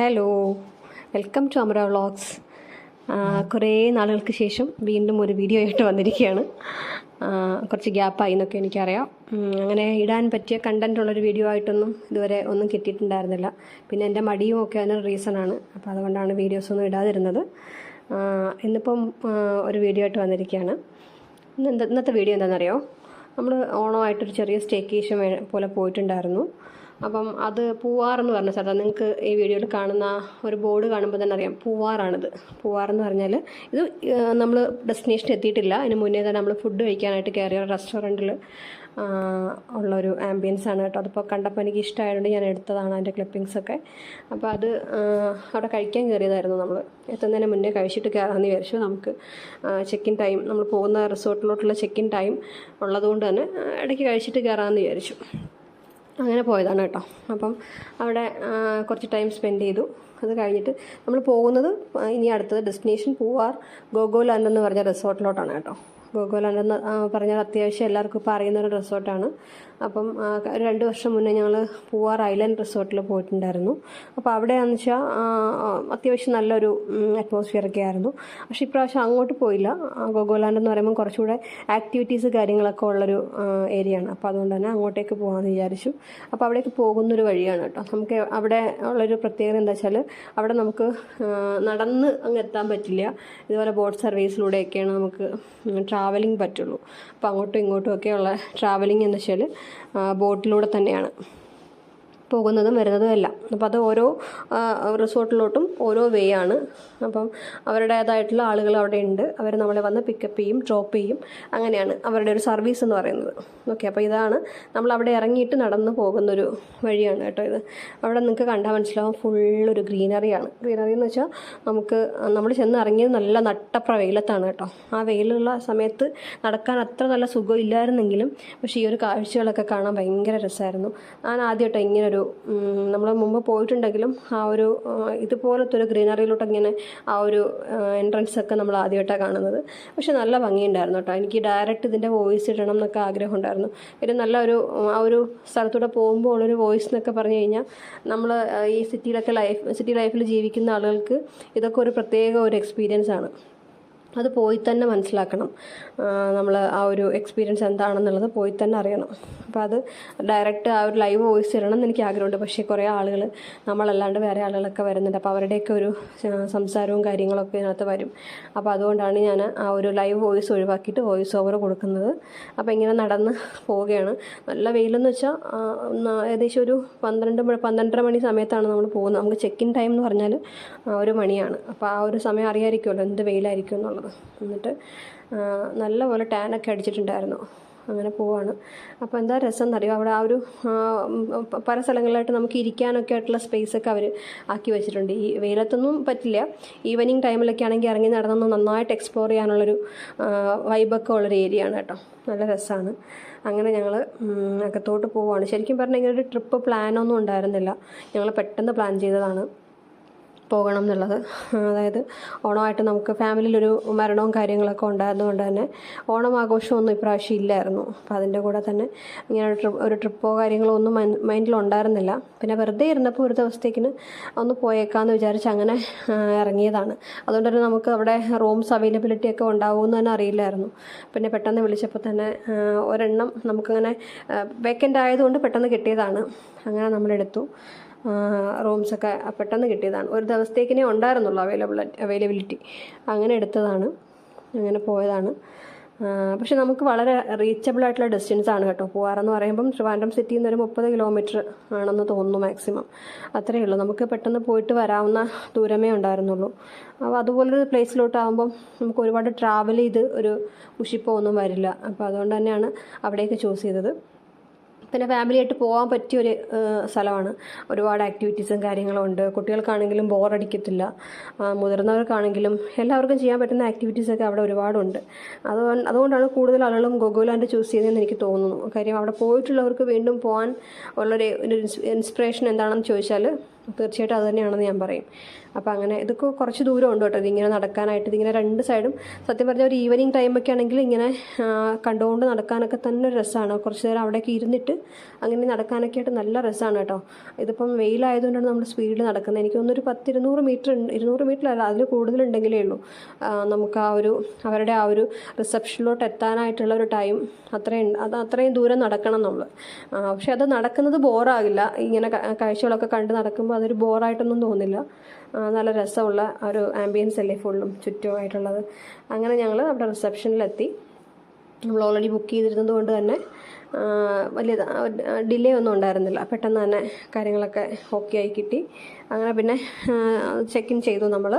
Hello welcome to Amara vlogs കുറേ നാളുകൾക്ക് ശേഷം വീണ്ടും ഒരു വീഡിയോ ആയിട്ട് വന്നിരിക്കുകയാണ് കുറച്ച് ഗ്യാപ്പായി എന്നൊക്കെ എനിക്കറിയാം. അങ്ങനെ ഇടാൻ പറ്റിയ കണ്ടന്റ് ഉള്ളൊരു വീഡിയോ ആയിട്ടൊന്നും ഇതുവരെ ഒന്നും കിട്ടിയിട്ടുണ്ടായിരുന്നില്ല. പിന്നെ എന്റെ മടിയും ഒക്കെ അതിനൊരു റീസണാണ് അപ്പോൾ അതുകൊണ്ടാണ് വീഡിയോസ് ഒന്നും ഇടാതിരുന്നത്. ഇന്നിപ്പം ഒരു വീഡിയോ ആയിട്ട് വന്നിരിക്കുകയാണ്. ഇന്ന് ഇന്നത്തെ വീഡിയോ എന്താണെന്നറിയോ? നമ്മൾ ഓണമായിട്ടൊരു ചെറിയ സ്റ്റേക്കേഷൻ പോലെ പോയിട്ടുണ്ടായിരുന്നു. അപ്പം അത് പൂവാർ എന്ന് പറഞ്ഞ സ്ഥലത്താണ് നിങ്ങൾക്ക് ഈ വീഡിയോയിൽ കാണുന്ന ഒരു ബോർഡ് കാണുമ്പോൾ തന്നെ അറിയാം. പൂവാറാണിത്. പൂവാർ എന്ന് പറഞ്ഞാൽ ഇത് നമ്മൾ ഡെസ്റ്റിനേഷൻ എത്തിയിട്ടില്ല. അതിന് മുന്നേ തന്നെ നമ്മൾ ഫുഡ് കഴിക്കാനായിട്ട് കയറിയ റെസ്റ്റോറന്റിൽ ഉള്ളൊരു ആംബിയൻസ് ആണ് കേട്ടോ. അതിപ്പോൾ കണ്ടപ്പോൾ എനിക്ക് ഇഷ്ടമായതുകൊണ്ട് ഞാൻ എടുത്തതാണ് അതിന്റെ ക്ലിപ്പിങ്സ് ഒക്കെ. അപ്പോൾ അത് അവിടെ കഴിക്കാൻ കയറിയതായിരുന്നു നമ്മൾ എത്തുന്നതിന് മുന്നേ കഴിച്ചിട്ട് കയറാമെന്ന് വിചാരിച്ചു. നമുക്ക് ചെക്ക് ഇൻ ടൈം നമ്മൾ പോകുന്ന റിസോർട്ടിലോട്ടുള്ള ചെക്ക് ഇൻ ടൈം ഉള്ളതുകൊണ്ട് തന്നെ ഇടയ്ക്ക് കഴിച്ചിട്ട് കയറാമെന്ന് വിചാരിച്ചു. അങ്ങനെ പോയതാണ് കേട്ടോ. അപ്പം അവിടെ കുറച്ച് ടൈം സ്പെൻഡ് ചെയ്തു. അത് കഴിഞ്ഞിട്ട് നമ്മൾ പോകുന്നത് ഇനി അടുത്തത് ഡെസ്റ്റിനേഷൻ പൂവാർ ഗോഗോലാൻഡ് എന്ന് പറഞ്ഞ റിസോർട്ടിലോട്ടാണ് കേട്ടോ. ആ, പറഞ്ഞാൽ അത്യാവശ്യം എല്ലാവർക്കും ഇപ്പോൾ അറിയുന്ന ഒരു റിസോർട്ടാണ്. അപ്പം രണ്ട് വർഷം മുന്നേ ഞങ്ങൾ പൂവാർ ഐലൻഡ് റിസോർട്ടിൽ പോയിട്ടുണ്ടായിരുന്നു. അപ്പോൾ അവിടെയാണെന്ന് വെച്ചാൽ അത്യാവശ്യം നല്ലൊരു അറ്റ്മോസ്ഫിയർ ഒക്കെ ആയിരുന്നു. പക്ഷേ ഇപ്രാവശ്യം അങ്ങോട്ട് പോയില്ല. ഗോകുലാൻഡ് എന്ന് പറയുമ്പോൾ കുറച്ചുകൂടെ ആക്ടിവിറ്റീസ് കാര്യങ്ങളൊക്കെ ഉള്ളൊരു ഏരിയ ആണ്. അപ്പോൾ അതുകൊണ്ട് തന്നെ അങ്ങോട്ടേക്ക് പോകാമെന്ന് വിചാരിച്ചു. അപ്പോൾ അവിടേക്ക് പോകുന്നൊരു വഴിയാണ് കേട്ടോ. നമുക്ക് അവിടെ ഉള്ളൊരു പ്രത്യേകത എന്താ വെച്ചാൽ അവിടെ നമുക്ക് നടന്ന് അങ്ങ് എത്താൻ പറ്റില്ല. ഇതുപോലെ ബോട്ട് സർവീസിലൂടെയൊക്കെയാണ് നമുക്ക് ട്രാവലിംഗ് പറ്റുള്ളൂ. അപ്പോൾ അങ്ങോട്ടും ഇങ്ങോട്ടും ഒക്കെയുള്ള ട്രാവലിംഗ് എന്ന് വെച്ചാൽ ബോട്ടിലൂടെ തന്നെയാണ്. പോകുന്നതും വരുന്നതും എല്ലാം. അപ്പോൾ അത് ഓരോ റിസോർട്ടിലോട്ടും ഓരോ വേ ആണ്. അപ്പം അവരുടേതായിട്ടുള്ള ആളുകൾ അവിടെ ഉണ്ട്. അവർ നമ്മളെ വന്ന് പിക്കപ്പ് ചെയ്യും ഡ്രോപ്പ് ചെയ്യും. അങ്ങനെയാണ് അവരുടെ ഒരു സർവീസ് എന്ന് പറയുന്നത്. ഓക്കെ അപ്പോൾ ഇതാണ് നമ്മൾ അവിടെ ഇറങ്ങിയിട്ട് നടന്ന് പോകുന്നൊരു വഴിയാണ് കേട്ടോ ഇത്. അവിടെ നിങ്ങൾക്ക് കണ്ടാൽ മനസ്സിലാവും ഫുള്ളൊരു ഗ്രീനറിയാണ് ഗ്രീനറി എന്ന് വെച്ചാൽ നമുക്ക് നമ്മൾ ചെന്ന് ഇറങ്ങിയത് നല്ല നട്ടപ്ര വെയിലത്താണ് കേട്ടോ. ആ വെയിലുള്ള സമയത്ത് നടക്കാൻ അത്ര നല്ല സുഖം ഇല്ലായിരുന്നെങ്കിലും പക്ഷേ ഈ ഒരു കാഴ്ചകളൊക്കെ കാണാൻ ഭയങ്കര രസമായിരുന്നു ഞാൻ ആദ്യമായിട്ട് ഇങ്ങനെ ഒരു നമ്മൾ മുമ്പ് പോയിട്ടുണ്ടെങ്കിലും ആ ഒരു ഇതുപോലത്തെ ഒരു ഗ്രീനറിയിലോട്ട് ഇങ്ങനെ ആ ഒരു എൻട്രൻസ് ഒക്കെ നമ്മൾ ആദ്യമായിട്ടാണ് കാണുന്നത്. പക്ഷെ നല്ല ഭംഗിയുണ്ടായിരുന്നു കേട്ടോ. എനിക്ക് ഡയറക്റ്റ് ഇതിന്റെ വോയിസ് ഇടണം എന്നൊക്കെ ആഗ്രഹം ഉണ്ടായിരുന്നു ഒരു നല്ല ഒരു ആ ഒരു സ്ഥലത്തൂടെ പോകുമ്പോൾ ഉള്ളൊരു വോയിസ് എന്നൊക്കെ പറഞ്ഞു കഴിഞ്ഞാൽ നമ്മൾ ഈ സിറ്റിയിലൊക്കെ ലൈഫ് സിറ്റി ലൈഫിൽ ജീവിക്കുന്ന ആളുകൾക്ക് ഇതൊക്കെ ഒരു പ്രത്യേക ഒരു എക്സ്പീരിയൻസ് ആണ്. അത് പോയി തന്നെ മനസ്സിലാക്കണം. നമ്മൾ ആ ഒരു എക്സ്പീരിയൻസ് എന്താണെന്നുള്ളത് പോയി തന്നെ അറിയണം. അപ്പോൾ അത് ഡയറക്റ്റ് ആ ഒരു ലൈവ് വോയിസ് ഇടണം എന്ന് എനിക്ക് ആഗ്രഹമുണ്ട്. പക്ഷേ കുറേ ആളുകൾ നമ്മളല്ലാണ്ട് വേറെ ആളുകളൊക്കെ വരുന്നുണ്ട്. അപ്പോൾ അവരുടെയൊക്കെ ഒരു സംസാരവും കാര്യങ്ങളൊക്കെ ഇതിനകത്ത് വരും. അപ്പോൾ അതുകൊണ്ടാണ് ഞാൻ ആ ഒരു ലൈവ് വോയിസ് ഒഴിവാക്കിയിട്ട് വോയിസ് ഓവർ കൊടുക്കുന്നത്. അപ്പോൾ ഇങ്ങനെ നടന്ന് പോവുകയാണ്. നല്ല വെയിലെന്ന് വെച്ചാൽ ഏകദേശം ഒരു പന്ത്രണ്ട് പന്ത്രണ്ടര മണി സമയത്താണ് നമ്മൾ പോകുന്നത്. നമുക്ക് ചെക്ക് ഇൻ ടൈം എന്ന് പറഞ്ഞാൽ ഒരു മണിയാണ്. അപ്പോൾ ആ ഒരു സമയം അറിയാമായിരിക്കുമല്ലോ എന്ത് വെയിലായിരിക്കും എന്നുള്ളത്. എന്നിട്ട് നല്ലപോലെ ടാനൊക്കെ അടിച്ചിട്ടുണ്ടായിരുന്നു. അങ്ങനെ പോവാണ്. അപ്പോൾ എന്താ രസം എന്നറിയോ? അവിടെ ആ ഒരു പല സ്ഥലങ്ങളിലായിട്ട് നമുക്ക് ഇരിക്കാനൊക്കെ ആയിട്ടുള്ള സ്പേസ് ഒക്കെ അവർ ആക്കി വെച്ചിട്ടുണ്ട്. ഈ വെയിലത്തൊന്നും പറ്റില്ല. ഈവനിങ് ടൈമിലൊക്കെ ആണെങ്കിൽ ഇറങ്ങി നടന്നൊന്ന് നന്നായിട്ട് എക്സ്പ്ലോർ ചെയ്യാനുള്ളൊരു വൈബൊക്കെ ഉള്ളൊരു ഏരിയ ആണ് കേട്ടോ. നല്ല രസമാണ് അങ്ങനെ ഞങ്ങൾ അകത്തോട്ട് പോവുകയാണ് ശരിക്കും പറഞ്ഞാൽ ഇങ്ങനെ ഒരു ട്രിപ്പ് പ്ലാനൊന്നും ഉണ്ടായിരുന്നില്ല. ഞങ്ങൾ പെട്ടെന്ന് പ്ലാൻ ചെയ്തതാണ്. പോകണം എന്നുള്ളത്. അതായത് ഓണമായിട്ട് നമുക്ക് ഫാമിലിയിലൊരു മരണവും കാര്യങ്ങളൊക്കെ ഉണ്ടായിരുന്നതുകൊണ്ട് തന്നെ ഓണം ആഘോഷമൊന്നും ഇപ്രാവശ്യം ഇല്ലായിരുന്നു. അപ്പോൾ അതിന്റെ കൂടെ തന്നെ ഇങ്ങനെ ട്രിപ്പ് ഒരു ട്രിപ്പോ കാര്യങ്ങളോ ഒന്നും മൈൻഡിൽ ഉണ്ടായിരുന്നില്ല പിന്നെ വെറുതെ ഇരുന്നപ്പോൾ ഒരു ദിവസത്തേക്കിന് ഒന്ന് പോയേക്കാമെന്ന് വിചാരിച്ച് അങ്ങനെ ഇറങ്ങിയതാണ്. അതുകൊണ്ട് തന്നെ നമുക്ക് അവിടെ റൂംസ് അവൈലബിലിറ്റി ഒക്കെ ഉണ്ടാവുമെന്ന് തന്നെ അറിയില്ലായിരുന്നു. പിന്നെ പെട്ടെന്ന് വിളിച്ചപ്പോൾ തന്നെ ഒരെണ്ണം നമുക്കങ്ങനെ വേക്കന്റ് ആയതുകൊണ്ട് പെട്ടെന്ന് കിട്ടിയതാണ്. അങ്ങനെ നമ്മളെടുത്തു. റൂംസൊക്കെ പെട്ടെന്ന് കിട്ടിയതാണ്. ഒരു ദിവസത്തേക്കിനേ ഉണ്ടായിരുന്നുള്ളൂ അവൈലബിൾ അവൈലബിലിറ്റി അങ്ങനെ എടുത്തതാണ്. അങ്ങനെ പോയതാണ്. പക്ഷെ നമുക്ക് വളരെ റീച്ചബിൾ ആയിട്ടുള്ള ഡിസ്റ്റൻസ് ആണ് കേട്ടോ. പോകാറെന്ന് പറയുമ്പം ട്രിവാൻഡ്രം സിറ്റിയിൽ നിന്ന് ഒരു മുപ്പത് കിലോമീറ്റർ ആണെന്ന് തോന്നുന്നു മാക്സിമം അത്രയേ ഉള്ളൂ. നമുക്ക് പെട്ടെന്ന് പോയിട്ട് വരാവുന്ന ദൂരമേ ഉണ്ടായിരുന്നുള്ളൂ. അപ്പോൾ അതുപോലൊരു പ്ലേസിലോട്ടാകുമ്പം നമുക്ക് ഒരുപാട് ട്രാവൽ ചെയ്ത് ഒരു ഉഷിപ്പോ ഒന്നും വരില്ല. അപ്പോൾ അതുകൊണ്ട് തന്നെയാണ് അവിടേക്ക് ചൂസ് ചെയ്തത്. പിന്നെ ഫാമിലി ആയിട്ട് പോകാൻ പറ്റിയ ഒരു സ്ഥലമാണ്. ഒരുപാട് ആക്ടിവിറ്റീസും കാര്യങ്ങളും ഉണ്ട്. കുട്ടികൾക്കാണെങ്കിലും ബോറടിക്കത്തില്ല മുതിർന്നവർക്കാണെങ്കിലും എല്ലാവർക്കും ചെയ്യാൻ പറ്റുന്ന ആക്ടിവിറ്റീസൊക്കെ അവിടെ ഒരുപാടുണ്ട്. അതുകൊണ്ട് അതുകൊണ്ടാണ് കൂടുതൽ ആളുകളും ഗോകുലാൻഡ് ചൂസ് ചെയ്തതെന്ന് എനിക്ക് തോന്നുന്നു. കാര്യം അവിടെ പോയിട്ടുള്ളവർക്ക് വീണ്ടും പോകാൻ ഉള്ളൊരു ഇൻസ്പിറേഷൻ എന്താണെന്ന് ചോദിച്ചാൽ തീർച്ചയായിട്ടും അത് തന്നെയാണെന്ന് ഞാൻ പറയും. അപ്പോൾ അങ്ങനെ ഇതൊക്കെ കുറച്ച് ദൂരം ഉണ്ട് കേട്ടോ. ഇതിങ്ങനെ നടക്കാനായിട്ട് ഇതിങ്ങനെ രണ്ട് സൈഡും. സത്യം പറഞ്ഞാൽ ഒരു ഈവനിങ് ടൈമൊക്കെ ആണെങ്കിൽ ഇങ്ങനെ കണ്ടുകൊണ്ട് നടക്കാനൊക്കെ തന്നെ ഒരു രസമാണ് കുറച്ച് നേരം അവിടെയൊക്കെ ഇരുന്നിട്ട് അങ്ങനെ നടക്കാനൊക്കെ ആയിട്ട് നല്ല രസമാണ് കേട്ടോ. ഇതിപ്പം വെയിലായതുകൊണ്ടാണ് നമ്മൾ സ്പീഡിൽ നടക്കുന്നത്. എനിക്ക് തോന്നുന്നു ഒരു പത്ത് ഇരുന്നൂറ് മീറ്റർ ഇരുന്നൂറ് മീറ്ററല്ല അതിൽ കൂടുതലുണ്ടെങ്കിലേ ഉള്ളൂ. നമുക്ക് ആ ഒരു അവരുടെ ആ ഒരു റിസപ്ഷനിലോട്ട് എത്താനായിട്ടുള്ള ഒരു ടൈം അത്രയും അത് അത്രയും ദൂരം നടക്കണം നമ്മൾ പക്ഷെ അത് നടക്കുന്നത് ബോറാകില്ല ഇങ്ങനെ കാഴ്ചകളൊക്കെ കണ്ട് നടക്കുമ്പോൾ അതൊരു ബോറായിട്ടൊന്നും തോന്നില്ല. നല്ല രസമുള്ള ഒരു ആംബിയൻസ് അല്ലേ ഫുള്ളും ചുറ്റുമായിട്ടുള്ളത്. അങ്ങനെ ഞങ്ങൾ അവിടെ റിസപ്ഷനിലെത്തി നമ്മൾ ഓൾറെഡി ബുക്ക് ചെയ്തിരുന്നത് കൊണ്ട് തന്നെ വലിയ ഡിലേ ഒന്നും ഉണ്ടായിരുന്നില്ല. പെട്ടെന്ന് തന്നെ കാര്യങ്ങളൊക്കെ ഓക്കെ ആയി കിട്ടി. അങ്ങനെ പിന്നെ ചെക്ക് ഇൻ ചെയ്തു നമ്മൾ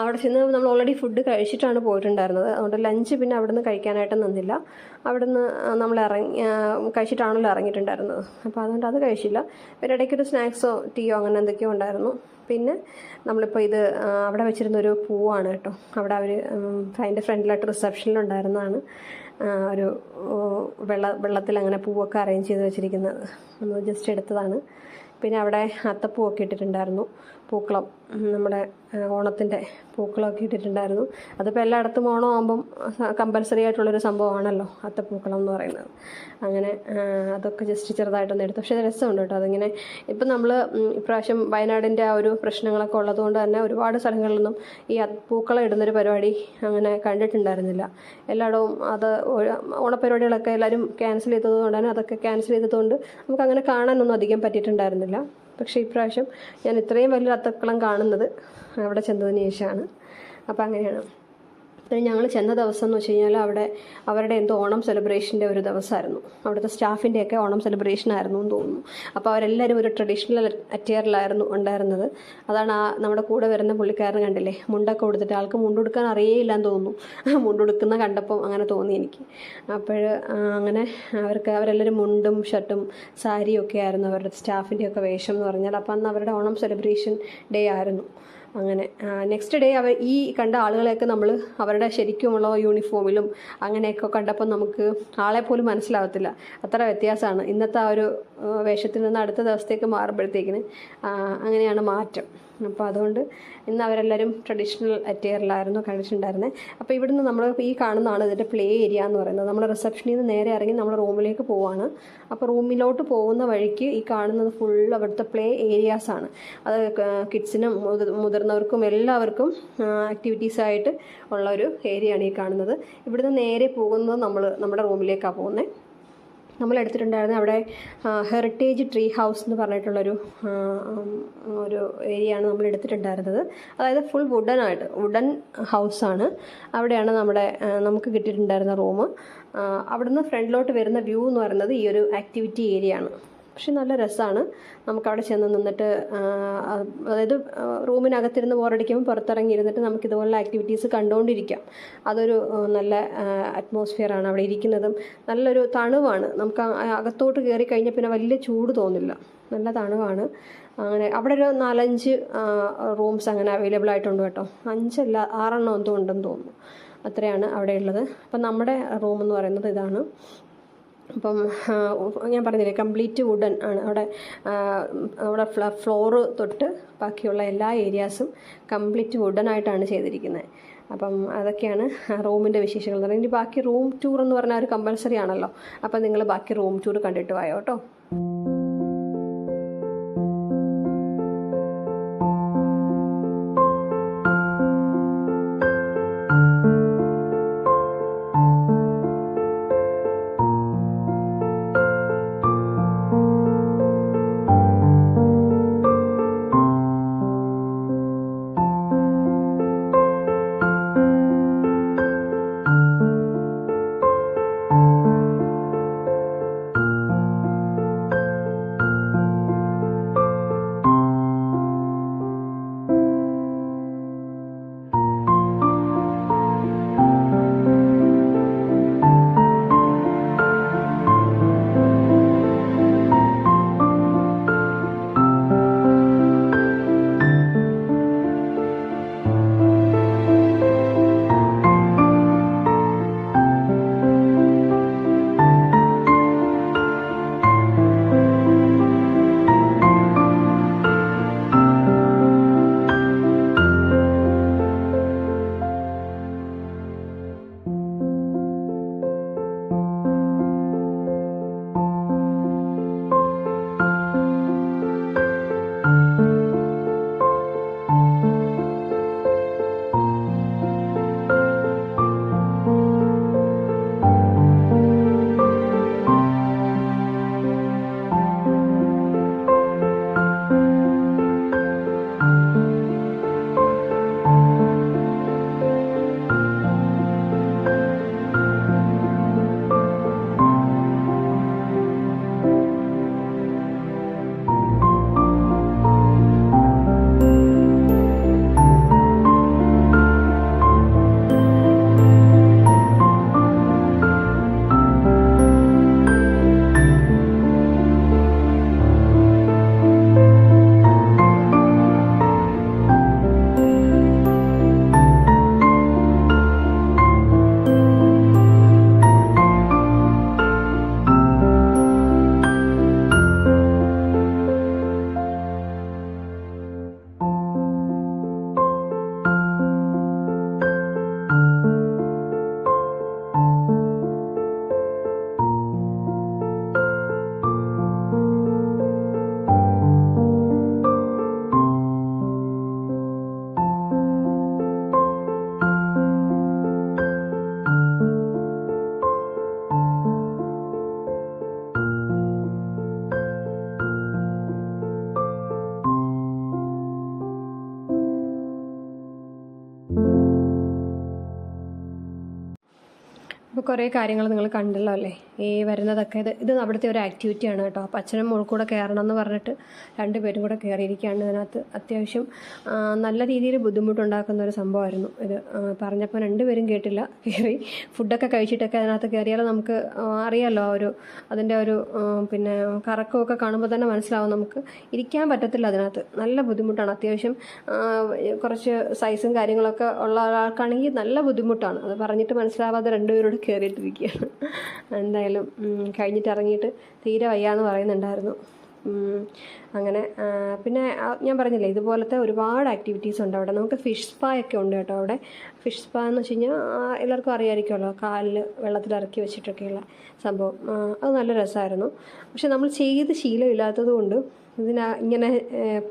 അവിടെ ചെന്ന് നമ്മൾ ഓൾറെഡി ഫുഡ് കഴിച്ചിട്ടാണ് പോയിട്ടുണ്ടായിരുന്നത്. അതുകൊണ്ട് ലഞ്ച് പിന്നെ അവിടെ നിന്ന് കഴിക്കാനായിട്ട് നിന്നില്ല. അവിടെ നിന്ന് നമ്മൾ ഇറങ്ങി കഴിച്ചിട്ടാണല്ലോ ഇറങ്ങിയിട്ടുണ്ടായിരുന്നത്. അപ്പോൾ അതുകൊണ്ട് അത് കഴിച്ചില്ല. പിന്നെ ഇടയ്ക്കൊരു സ്നാക്സോ ടീയോ അങ്ങനെ എന്തൊക്കെയോ ഉണ്ടായിരുന്നു. പിന്നെ നമ്മളിപ്പോൾ ഇത് അവിടെ വെച്ചിരുന്നൊരു പൂവാണ് കേട്ടോ. അവിടെ അവർ അതിന്റെ ഫ്രണ്ടിലായിട്ട് റിസപ്ഷനിലുണ്ടായിരുന്നതാണ് ഒരു വെള്ള വെള്ളത്തിൽ അങ്ങനെ പൂവൊക്കെ അറേഞ്ച് ചെയ്ത് വെച്ചിരിക്കുന്നത്. നമ്മൾ ജസ്റ്റ് എടുത്തതാണ്. പിന്നെ അവിടെ അത്തപ്പൂവൊക്കെ ഇട്ടിട്ടുണ്ടായിരുന്നു. പൂക്കളം നമ്മുടെ ഓണത്തിന്റെ പൂക്കളമൊക്കെ ഇട്ടിട്ടുണ്ടായിരുന്നു. അതിപ്പോൾ എല്ലായിടത്തും ഓണം ആകുമ്പം കമ്പൽസറി ആയിട്ടുള്ളൊരു സംഭവമാണല്ലോ അത്തപ്പൂക്കളം എന്ന് പറയുന്നത്. അങ്ങനെ അതൊക്കെ ജസ്റ്റ് ചെറുതായിട്ടൊന്ന് എടുത്തു. പക്ഷേ രസമുണ്ട് കേട്ടോ അതിങ്ങനെ. ഇപ്പം നമ്മൾ ഇപ്രാവശ്യം വയനാടിന്റെ ആ ഒരു പ്രശ്നങ്ങളൊക്കെ ഉള്ളതുകൊണ്ട് തന്നെ ഒരുപാട് സ്ഥലങ്ങളിൽ നിന്നും ഈ പൂക്കളം ഇടുന്നൊരു പരിപാടി അങ്ങനെ കണ്ടിട്ടുണ്ടായിരുന്നില്ല. എല്ലായിടവും അത് ഓണപരിപാടികളൊക്കെ എല്ലാവരും ക്യാൻസൽ ചെയ്തതുകൊണ്ട് തന്നെ അതൊക്കെ ക്യാൻസൽ ചെയ്തതുകൊണ്ട് നമുക്ക് അങ്ങനെ കാണാനൊന്നും അധികം പറ്റിയിട്ടുണ്ടായിരുന്നില്ല. പക്ഷേ ഇപ്രാവശ്യം ഞാൻ ഇത്രയും വലിയ അത്തക്കളം കാണുന്നത് അവിടെ ചെന്നതിന് ശേഷമാണ്. അപ്പോൾ അങ്ങനെയാണ്. പിന്നെ ഞങ്ങൾ ചെന്ന ദിവസം എന്ന് വെച്ച് കഴിഞ്ഞാൽ അവിടെ അവരുടെ എന്തോ ഓണം സെലിബ്രേഷന്റെ ഒരു ദിവസമായിരുന്നു. അവിടുത്തെ സ്റ്റാഫിന്റെയൊക്കെ ഓണം സെലിബ്രേഷൻ ആയിരുന്നു എന്ന് തോന്നുന്നു. അപ്പോൾ അവരെല്ലാവരും ഒരു ട്രഡീഷണൽ അറ്റയറിലായിരുന്നു ഉണ്ടായിരുന്നത്. അതാണ് ആ നമ്മുടെ കൂടെ വരുന്ന പുള്ളിക്കാരൻ കണ്ടില്ലേ? മുണ്ടൊക്കെ കൊടുത്തിട്ട് ആൾക്ക് മുണ്ടുടുക്കാൻ അറിയേയില്ല എന്ന് തോന്നുന്നു. മുണ്ടുടുക്കുന്ന കണ്ടപ്പോൾ അങ്ങനെ തോന്നി എനിക്ക്. അപ്പോൾ അങ്ങനെ അവർക്ക് അവരെല്ലാവരും മുണ്ടും ഷർട്ടും സാരിയും ഒക്കെ ആയിരുന്നു അവരുടെ സ്റ്റാഫിന്റെയൊക്കെ വേഷം എന്ന് പറഞ്ഞാൽ അപ്പോൾ അന്ന് അവരുടെ ഓണം സെലിബ്രേഷൻ ഡേ ആയിരുന്നു. അങ്ങനെ. നെക്സ്റ്റ് ഡേ അവർ ഈ കണ്ട ആളുകളെയൊക്കെ നമ്മൾ അവരുടെ ശരിക്കുമുള്ള യൂണിഫോമിലും അങ്ങനെയൊക്കെ കണ്ടപ്പോൾ നമുക്ക് ആളെ പോലും മനസ്സിലാവത്തില്ല. അത്ര വ്യത്യാസമാണ്. ഇന്നത്തെ ആ ഒരു വേഷത്തിൽ നിന്ന് അടുത്ത ദിവസത്തേക്ക് മാറുമ്പോഴത്തേക്കിന് അങ്ങനെയാണ് മാറ്റം. അപ്പോൾ അതുകൊണ്ട് ഇന്ന് അവരെല്ലാവരും ട്രഡീഷണൽ അറ്റയറിലായിരുന്നു കണ്ടിട്ടുണ്ടായിരുന്നത് അപ്പോൾ ഇവിടുന്ന് നമ്മൾ ഈ കാണുന്നതാണ് ഇതിന്റെ പ്ലേ ഏരിയ എന്ന് പറയുന്നത്. നമ്മൾ റിസപ്ഷനിൽ നിന്ന് നേരെ ഇറങ്ങി നമ്മൾ റൂമിലേക്ക് പോവാണ്. അപ്പോൾ റൂമിലോട്ട് പോകുന്ന വഴിക്ക് ഈ കാണുന്നത് ഫുൾ അവിടുത്തെ പ്ലേ ഏരിയാസാണ് അത് കിഡ്സിനും മുതിർന്നവർക്കും എല്ലാവർക്കും ആക്ടിവിറ്റീസായിട്ട് ഉള്ള ഒരു ഏരിയയാണ് ഈ കാണുന്നത്. ഇവിടുന്ന് നേരെ പോകുന്നത് നമ്മൾ നമ്മുടെ റൂമിലേക്കാണ് പോകുന്നത് നമ്മൾ എടുത്തിട്ടുണ്ടായിരുന്ന അവിടെ ഹെറിറ്റേജ് ട്രീ ഹൗസ് എന്ന് പറഞ്ഞിട്ടുള്ളൊരു ഒരു ഏരിയയാണ് നമ്മൾ എടുത്തിട്ടുണ്ടായിരുന്നത് അതായത് ഫുൾ വുഡൻ ആയിട്ട് വുഡൻ ഹൗസാണ് അവിടെയാണ് നമ്മുടെ നമുക്ക് കിട്ടിയിട്ടുണ്ടായിരുന്ന റൂം അവിടുന്ന് ഫ്രണ്ടിലോട്ട് വരുന്ന വ്യൂ എന്ന് പറയുന്നത് ഈ ഒരു ആക്ടിവിറ്റി ഏരിയ ആണ്. പക്ഷെ നല്ല രസമാണ് നമുക്കവിടെ ചെന്ന് നിന്നിട്ട് അതായത് റൂമിനകത്തിരുന്ന് ബോറടിക്കുമ്പോൾ പുറത്തിറങ്ങി ഇരുന്നിട്ട് നമുക്ക് ഇതുപോലുള്ള ആക്ടിവിറ്റീസ് കണ്ടുകൊണ്ടിരിക്കാം അതൊരു നല്ല നല്ല അറ്റ്മോസ്ഫിയറാണ് അവിടെ ഇരിക്കുന്നതും. നല്ലൊരു തണുവാണ്. നമുക്ക് അകത്തോട്ട് കയറി കഴിഞ്ഞാൽ പിന്നെ വലിയ ചൂട് തോന്നില്ല. നല്ല തണുവാണ്. അങ്ങനെ അവിടെ ഒരു നാലഞ്ച് റൂംസ് അങ്ങനെ അവൈലബിൾ ആയിട്ടുണ്ട് കേട്ടോ. അഞ്ചല്ല ആറെണ്ണം എന്തോ ഉണ്ടെന്ന് തോന്നുന്നു. അത്രയാണ് അവിടെ ഉള്ളത് അപ്പം നമ്മുടെ റൂം എന്ന് പറയുന്നത് ഇതാണ്. അപ്പം ഞാൻ പറഞ്ഞില്ലേ കംപ്ലീറ്റ് വുഡൻ ആണ്. അവിടെ അവിടെ ഫ്ല ഫ്ലോറ് തൊട്ട് ബാക്കിയുള്ള എല്ലാ ഏരിയാസും കംപ്ലീറ്റ് വുഡൻ ആയിട്ടാണ് ചെയ്തിരിക്കുന്നത് അപ്പം അതൊക്കെയാണ് റൂമിന്റെ വിശേഷങ്ങൾ. എന്ന് പറയുന്നത് ഇനി ബാക്കി റൂം ടൂർ എന്ന് പറഞ്ഞാൽ ഒരു കമ്പൽസറി ആണല്ലോ. അപ്പം നിങ്ങൾ ബാക്കി റൂം ടൂർ കണ്ടിട്ട് വായോ കേട്ടോ കുറേ കാര്യങ്ങൾ നിങ്ങൾ കണ്ടല്ലോ അല്ലേ? ഈ വരുന്നതൊക്കെ. ഇത് ഇത് അവിടുത്തെ ഒരു ആക്ടിവിറ്റിയാണ് കേട്ടോ. അപ്പോൾ അച്ഛനും മോൾ കൂടെ കയറണം എന്ന് പറഞ്ഞിട്ട് രണ്ടുപേരും കൂടെ കയറിയിരിക്കുകയാണ് ഇതിനകത്ത്. അത്യാവശ്യം നല്ല രീതിയിൽ ബുദ്ധിമുട്ടുണ്ടാക്കുന്ന ഒരു സംഭവമായിരുന്നു ഇത്. പറഞ്ഞപ്പോൾ രണ്ടുപേരും കേട്ടില്ല. കയറി ഫുഡൊക്കെ കഴിച്ചിട്ടൊക്കെ അതിനകത്ത് കയറിയാൽ നമുക്ക് അറിയാമല്ലോ ആ ഒരു അതിന്റെ ഒരു പിന്നെ കറക്കമൊക്കെ കാണുമ്പോൾ തന്നെ മനസ്സിലാവും നമുക്ക്. ഇരിക്കാൻ പറ്റത്തില്ല അതിനകത്ത്. നല്ല ബുദ്ധിമുട്ടാണ്. അത്യാവശ്യം കുറച്ച് സൈസും കാര്യങ്ങളൊക്കെ ഉള്ള ഒരാൾക്കാണെങ്കിൽ നല്ല ബുദ്ധിമുട്ടാണ്. അത് പറഞ്ഞിട്ട് മനസ്സിലാവാതെ രണ്ടുപേരോട് കയറിയിട്ടിരിക്കുകയാണ് എന്തായാലും ഉം, കഴിഞ്ഞിട്ട് ഇറങ്ങിയിട്ട് തീരെ വയ്യാന്ന് പറയുന്നുണ്ടായിരുന്നു. അങ്ങനെ പിന്നെ ഞാൻ പറഞ്ഞില്ലേ ഇതുപോലത്തെ ഒരുപാട് ആക്ടിവിറ്റീസ് ഉണ്ട് അവിടെ. നമുക്ക് ഫിഷ് സ്പാ ഒക്കെ ഉണ്ട് കേട്ടോ അവിടെ. ഫിഷ് സ്പാ എന്ന് വെച്ച് കഴിഞ്ഞാൽ എല്ലാവർക്കും അറിയാമായിരിക്കുമല്ലോ കാലിൽ വെള്ളത്തിൽ ഇറക്കി വെച്ചിട്ടൊക്കെയുള്ള സംഭവം. അത് നല്ല രസമായിരുന്നു. പക്ഷെ നമ്മൾ ചെയ്ത് ശീലമില്ലാത്തത് കൊണ്ട് ഇതിന ഇങ്ങനെ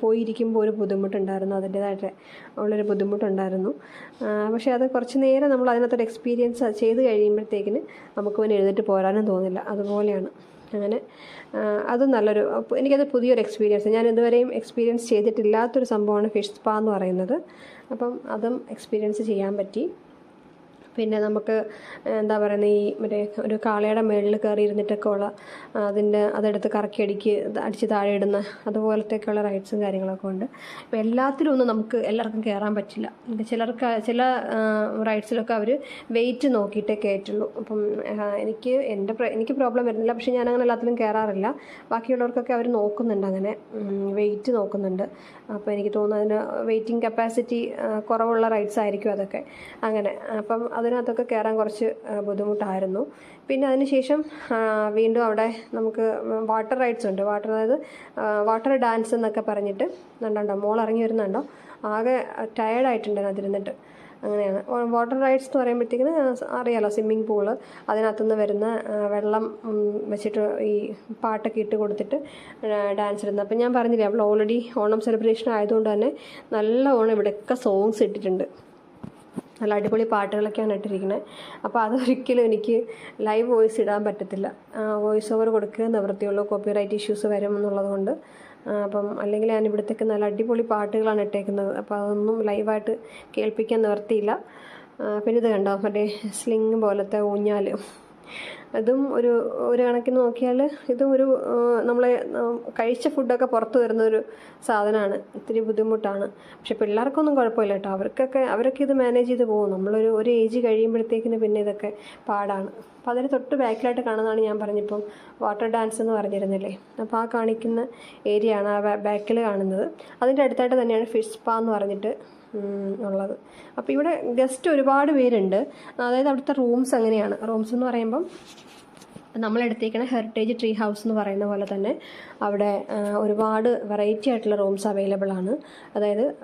പോയിരിക്കുമ്പോൾ ഒരു ബുദ്ധിമുട്ടുണ്ടായിരുന്നു. അതിന്റേതായിട്ട് ഉള്ളൊരു ബുദ്ധിമുട്ടുണ്ടായിരുന്നു. പക്ഷേ അത് കുറച്ച് നേരം നമ്മൾ അതിനകത്തൊരു എക്സ്പീരിയൻസ് ചെയ്ത് കഴിയുമ്പോഴത്തേക്കിന് നമുക്ക് പിന്നെ എഴുന്നേറ്റ് പോരാനും തോന്നില്ല. അതുപോലെയാണ്. അങ്ങനെ അത് നല്ലൊരു എനിക്കത് പുതിയൊരു എക്സ്പീരിയൻസ് ഞാൻ ഇതുവരെയും എക്സ്പീരിയൻസ് ചെയ്തിട്ടില്ലാത്തൊരു സംഭവമാണ് ഫിഷ് സ്പാ എന്ന് പറയുന്നത്. അപ്പം അതും എക്സ്പീരിയൻസ് ചെയ്യാൻ പറ്റി. പിന്നെ നമുക്ക് എന്താ പറയുന്നത് ഈ മറ്റേ ഒരു കാളയുടെ മേളിൽ കയറി ഇരുന്നിട്ടൊക്കെ ഉള്ള അതിന്റെ അതെടുത്ത് കറക്കി അടിക്ക് അടിച്ച് താഴെ ഇടുന്ന അതുപോലത്തെയൊക്കെയുള്ള റൈഡ്സും കാര്യങ്ങളൊക്കെ ഉണ്ട്. അപ്പോൾ എല്ലാത്തിലും ഒന്നും നമുക്ക് എല്ലാവർക്കും കയറാൻ പറ്റില്ല. ചിലർക്ക് ചില റൈഡ്സിലൊക്കെ അവർ വെയിറ്റ് നോക്കിയിട്ടേ കയറ്റുള്ളൂ. അപ്പം എനിക്ക് എന്റെ എനിക്ക് പ്രോബ്ലം വരുന്നില്ല. പക്ഷേ ഞാൻ അങ്ങനെ എല്ലാത്തിലും കയറാറില്ല. ബാക്കിയുള്ളവർക്കൊക്കെ അവർ നോക്കുന്നുണ്ട് അങ്ങനെ വെയിറ്റ് നോക്കുന്നുണ്ട്. അപ്പോൾ എനിക്ക് തോന്നുന്നു അതിന് വെയിറ്റിംഗ് കപ്പാസിറ്റി കുറവുള്ള റൈഡ്സ് ആയിരിക്കും അതൊക്കെ. അങ്ങനെ അപ്പം അതിനകത്തൊക്കെ കയറാൻ കുറച്ച് ബുദ്ധിമുട്ടായിരുന്നു. പിന്നെ അതിനുശേഷം വീണ്ടും അവിടെ നമുക്ക് വാട്ടർ റൈഡ്സ് ഉണ്ട്. വാട്ടർ അതായത് വാട്ടർ ഡാൻസ് എന്നൊക്കെ പറഞ്ഞിട്ട് കണ്ടോ മോൾ ഇറങ്ങി വരുന്നുണ്ടോ? ആകെ ടയേർഡായിട്ടുണ്ട് അതിരുന്നിട്ട്. അങ്ങനെയാണ്. വാട്ടർ റൈഡ്സ് എന്ന് പറയുമ്പോഴത്തേക്കിന് അറിയാലോ സ്വിമ്മിംഗ് പൂൾ അതിനകത്തുനിന്ന് വരുന്ന വെള്ളം വെച്ചിട്ട് ഈ പാട്ടൊക്കെ ഇട്ട് കൊടുത്തിട്ട് ഡാൻസ് ഇടുന്നത്. അപ്പം ഞാൻ പറഞ്ഞില്ലേ അവൾ ഓൾറെഡി ഓണം സെലിബ്രേഷൻ ആയതുകൊണ്ട് തന്നെ നല്ല ഓണം ഇവിടെയൊക്കെ സോങ്സ് ഇട്ടിട്ടുണ്ട്. നല്ല അടിപൊളി പാട്ടുകളൊക്കെയാണ് ഇട്ടിരിക്കുന്നത്. അപ്പോൾ അതൊരിക്കലും എനിക്ക് ലൈവ് വോയിസ് ഇടാൻ പറ്റത്തില്ല. വോയിസ് ഓവർ കൊടുക്കുക നിവൃത്തിയുള്ളൂ. കോപ്പിറൈറ്റ് ഇഷ്യൂസ് വരും എന്നുള്ളത് കൊണ്ട്. അപ്പം അല്ലെങ്കിൽ ഞാൻ ഇവിടത്തേക്ക് നല്ല അടിപൊളി പാട്ടുകളാണ് ഇട്ടേക്കുന്നത്. അപ്പോൾ അതൊന്നും ലൈവായിട്ട് കേൾപ്പിക്കാൻ നിവർത്തിയില്ല പിന്നെ ഇത് കണ്ടോ? മറ്റേ സ്ലിങ് പോലത്തെ ഊഞ്ഞാൽ അതും ഒരു ഒരു കണക്കിന് നോക്കിയാൽ ഇതും ഒരു നമ്മളെ കഴിച്ച ഫുഡൊക്കെ പുറത്തു വരുന്ന ഒരു സാധനമാണ്. ഇത്തിരി ബുദ്ധിമുട്ടാണ്. പക്ഷെ പിള്ളേർക്കൊന്നും കുഴപ്പമില്ല കേട്ടോ. അവർക്കൊക്കെ അവരൊക്കെ ഇത് മാനേജ് ചെയ്ത് പോകും. നമ്മളൊരു ഒരു ഏജ് കഴിയുമ്പോഴത്തേക്കിന് പിന്നെ ഇതൊക്കെ പാടാണ്. അപ്പോൾ അതിന് തൊട്ട് ബാക്കിലായിട്ട് കാണുന്നതാണ് ഞാൻ പറഞ്ഞിപ്പം വാട്ടർ ഡാൻസ് എന്ന് പറഞ്ഞിരുന്നില്ലേ. അപ്പോൾ ആ കാണിക്കുന്ന ഏരിയ ആണ് ആ ബാക്കിൽ കാണുന്നത്. അതിന്റെ അടുത്തായിട്ട് തന്നെയാണ് ഫിഷ് സ്പാ എന്ന് പറഞ്ഞിട്ട് ഉള്ളത്. അപ്പോൾ ഇവിടെ ഗസ്റ്റ് ഒരുപാട് പേരുണ്ട്. അതായത് അവിടുത്തെ റൂംസ് അങ്ങനെയാണ്. റൂംസ് എന്ന് പറയുമ്പം നമ്മൾ എടുത്തേക്കുന്ന ഹെറിറ്റേജ് ട്രീ ഹൗസ് എന്ന് പറയുന്ന പോലെ തന്നെ അവിടെ ഒരുപാട് വെറൈറ്റി ആയിട്ടുള്ള റൂംസ് അവൈലബിൾ ആണ്. അതായത്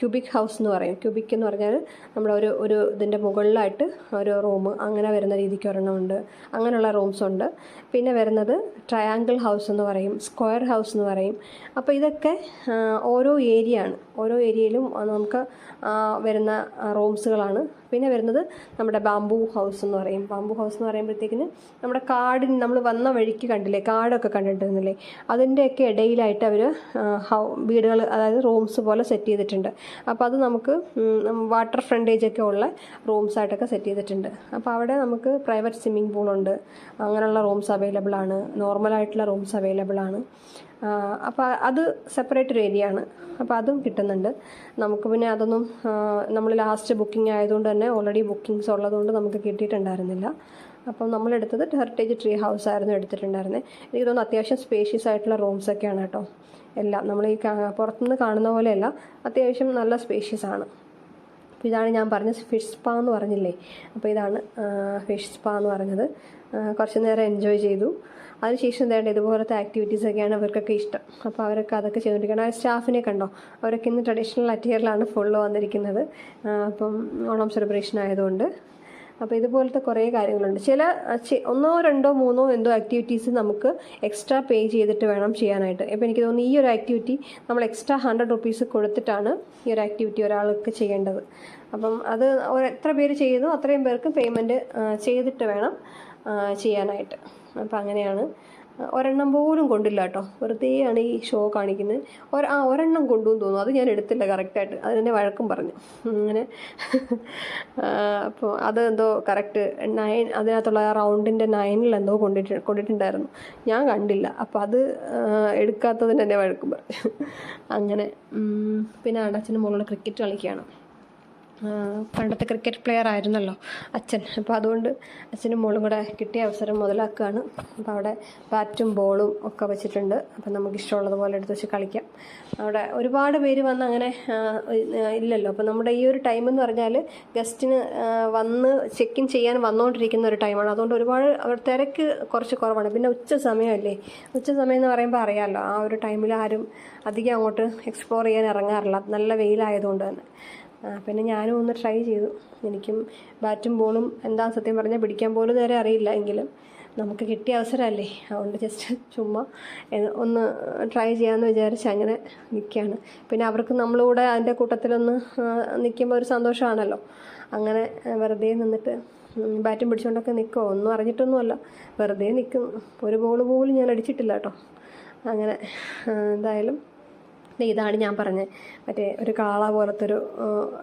ക്യൂബിക് ഹൗസ് എന്ന് പറയും. ക്യൂബിക് എന്ന് പറഞ്ഞാൽ നമ്മുടെ ഒരു ഒരു ഇതിന്റെ മുകളിലായിട്ട് ഒരു റൂം അങ്ങനെ വരുന്ന രീതിക്ക് ഒരെണ്ണമുണ്ട് അങ്ങനെയുള്ള റൂംസ് ഉണ്ട്. പിന്നെ വരുന്നത് ട്രയാങ്കിൾ ഹൗസ് എന്ന് പറയും സ്ക്വയർ ഹൗസ് എന്ന് പറയും. അപ്പോൾ ഇതൊക്കെ ഓരോ ഏരിയ ആണ്. ഓരോ ഏരിയയിലും നമുക്ക് വരുന്ന റൂംസുകളാണ് പിന്നെ വരുന്നത് നമ്മുടെ ബാംബു ഹൗസ് എന്ന് പറയും. ബാംബു ഹൗസ് എന്ന് പറയുമ്പോഴത്തേക്കിന് നമ്മുടെ കാടിന് നമ്മൾ വന്ന വഴിക്ക് കണ്ടില്ലേ കാടൊക്കെ കണ്ടിട്ടുന്നില്ലേ അതിന്റെയൊക്കെ ഇടയിലായിട്ട് അവർ വീടുകൾ അതായത് റൂംസ് പോലെ സെറ്റ് ചെയ്തിട്ടുണ്ട്. അപ്പോൾ അത് നമുക്ക് വാട്ടർ ഫ്രണ്ടേജ് ഒക്കെ ഉള്ള റൂംസ് ആയിട്ടൊക്കെ സെറ്റ് ചെയ്തിട്ടുണ്ട്. അപ്പോൾ അവിടെ നമുക്ക് പ്രൈവറ്റ് സ്വിമ്മിംഗ് പൂളുണ്ട് അങ്ങനെയുള്ള റൂംസ് അവൈലബിൾ ആണ്. നോർമലായിട്ടുള്ള റൂംസ് അവൈലബിൾ ആണ്. അപ്പോൾ അത് സെപ്പറേറ്റ് ഒരു ഏരിയ ആണ്. അപ്പോൾ അതും കിട്ടുന്നുണ്ട്. നമുക്ക് പിന്നെ അതൊന്നും നമ്മൾ ലാസ്റ്റ് ബുക്കിംഗ് ആയതുകൊണ്ട് തന്നെ ഓൾറെഡി ബുക്കിങ്സ് ഉള്ളതുകൊണ്ട് നമുക്ക് കിട്ടിയിട്ടുണ്ടായിരുന്നില്ല. അപ്പം നമ്മളെടുത്തത് ഹെറിറ്റേജ് ട്രീ ഹൗസ് ആയിരുന്നു എടുത്തിട്ടുണ്ടായിരുന്നത് എനിക്ക് തോന്നുന്നു അത്യാവശ്യം സ്പേഷ്യസ് ആയിട്ടുള്ള റൂംസ് ഒക്കെയാണ് കേട്ടോ. എല്ലാം. നമ്മൾ ഈ പുറത്തുനിന്ന് കാണുന്ന പോലെയല്ല. അത്യാവശ്യം നല്ല സ്പേഷ്യസ് ആണ്. അപ്പോൾ ഇതാണ് ഞാൻ പറഞ്ഞ ഫിഷ് സ്പാ എന്ന് പറഞ്ഞില്ലേ? അപ്പോൾ ഇതാണ് ഫിഷ് സ്പാ എന്ന് പറഞ്ഞത്. കുറച്ച് നേരം എൻജോയ് ചെയ്തു. അതിനുശേഷം എന്തായാലും ഇതുപോലത്തെ ആക്ടിവിറ്റീസൊക്കെയാണ് അവർക്കൊക്കെ ഇഷ്ടം. അപ്പോൾ അവരൊക്കെ അതൊക്കെ ചെയ്തുകൊണ്ടിരിക്കണം ആ സ്റ്റാഫിനെ കണ്ടോ? അവരൊക്കെ ഇന്ന് ട്രഡീഷണൽ അറ്റയറിലാണ് ഫുള്ള് വന്നിരിക്കുന്നത്. അപ്പം ഓണം സെലിബ്രേഷൻ ആയതുകൊണ്ട് അപ്പോൾ ഇതുപോലത്തെ കുറേ കാര്യങ്ങളുണ്ട്. ചില ഒന്നോ രണ്ടോ മൂന്നോ എന്തോ ആക്ടിവിറ്റീസ് നമുക്ക് എക്സ്ട്രാ പേ ചെയ്തിട്ട് വേണം ചെയ്യാനായിട്ട്. ഇപ്പോൾ എനിക്ക് തോന്നുന്നു ഈ ഒരു ആക്ടിവിറ്റി നമ്മൾ എക്സ്ട്രാ ഹൺഡ്രഡ് റുപ്പീസ് കൊടുത്തിട്ടാണ് ഈ ഒരു ആക്ടിവിറ്റി ഒരാൾക്ക് ചെയ്യേണ്ടത്. അപ്പം അത് എത്ര പേര് ചെയ്യുന്നു അത്രയും പേർക്ക് പേയ്മെന്റ് ചെയ്തിട്ട് വേണം ചെയ്യാനായിട്ട്. അപ്പോൾ അങ്ങനെയാണ് ഒരെണ്ണം പോലും കൊണ്ടില്ല കേട്ടോ. വെറുതെയാണ് ഈ ഷോ കാണിക്കുന്നത്. ഒരു ആ ഒരെണ്ണം കൊണ്ടു തോന്നുന്നു. അത് ഞാൻ എടുത്തില്ല കറക്റ്റായിട്ട് അതിനെ വഴക്കും പറഞ്ഞു. അങ്ങനെ. അപ്പോൾ അത് എന്തോ കറക്റ്റ് നയൻ അതിനകത്തുള്ള റൗണ്ടിന്റെ നയനിൽ എന്തോ കൊണ്ടിട്ട് കൊണ്ടിട്ടുണ്ടായിരുന്നു. ഞാൻ കണ്ടില്ല. അപ്പോൾ അത് എടുക്കാത്തതിന് എന്നെ വഴക്കും പറഞ്ഞു. അങ്ങനെ. പിന്നെ അടച്ചനും മുകളിൽ ക്രിക്കറ്റ് കളിക്കുകയാണ്. പണ്ടത്തെ ക്രിക്കറ്റ് പ്ലെയർ ആയിരുന്നല്ലോ അച്ഛൻ. അപ്പോൾ അതുകൊണ്ട് അച്ഛനും മോളും കൂടെ കിട്ടിയ അവസരം മുതലാക്കുകയാണ്. അപ്പോൾ അവിടെ ബാറ്റും ബോളും ഒക്കെ വെച്ചിട്ടുണ്ട്. അപ്പം നമുക്ക് ഇഷ്ടമുള്ളതുപോലെ എടുത്ത് വെച്ച് കളിക്കാം. അവിടെ ഒരുപാട് പേര് വന്ന് അങ്ങനെ ഇല്ലല്ലോ. അപ്പോൾ നമ്മുടെ ഈ ഒരു ടൈം എന്ന് പറഞ്ഞാൽ ഗസ്റ്റിന് വന്ന് ചെക്ക് ഇൻ ചെയ്യാൻ വന്നുകൊണ്ടിരിക്കുന്ന ഒരു ടൈമാണ് അതുകൊണ്ട് ഒരുപാട് അവർ തിരക്ക് കുറച്ച് കുറവാണ്. പിന്നെ ഉച്ച സമയമല്ലേ? ഉച്ച സമയം എന്ന് പറയുമ്പോൾ അറിയാമല്ലോ ആ ഒരു ടൈമിൽ ആരും അധികം അങ്ങോട്ട് എക്സ്പ്ലോർ ചെയ്യാൻ ഇറങ്ങാറില്ല. നല്ല വെയിലായതുകൊണ്ട് തന്നെ. പിന്നെ ഞാനും ഒന്ന് ട്രൈ ചെയ്തു. എനിക്കും ബാറ്റും ബോളും എന്താ സത്യം പറഞ്ഞാൽ പിടിക്കാൻ പോലും നേരെ അറിയില്ല എങ്കിലും നമുക്ക് കിട്ടിയ അവസരമല്ലേ? അതുകൊണ്ട് ജസ്റ്റ് ചുമ്മാ ഒന്ന് ട്രൈ ചെയ്യാമെന്ന് വിചാരിച്ച് അങ്ങനെ നിൽക്കുകയാണ് പിന്നെ അവർക്ക് നമ്മളിവിടെ അതിന്റെ കൂട്ടത്തിലൊന്ന് നിൽക്കുമ്പോൾ ഒരു സന്തോഷമാണല്ലോ. അങ്ങനെ വെറുതെ നിന്നിട്ട് ബാറ്റും പിടിച്ചുകൊണ്ടൊക്കെ നിൽക്കുമോ ഒന്നും അറിഞ്ഞിട്ടൊന്നുമല്ല. വെറുതെ നിൽക്കും ഒരു ബോൾ പോലും ഞാൻ അടിച്ചിട്ടില്ല കേട്ടോ. അങ്ങനെ എന്തായാലും ഇതാണ് ഞാൻ പറഞ്ഞത് മറ്റേ ഒരു കാള പോലത്തെ ഒരു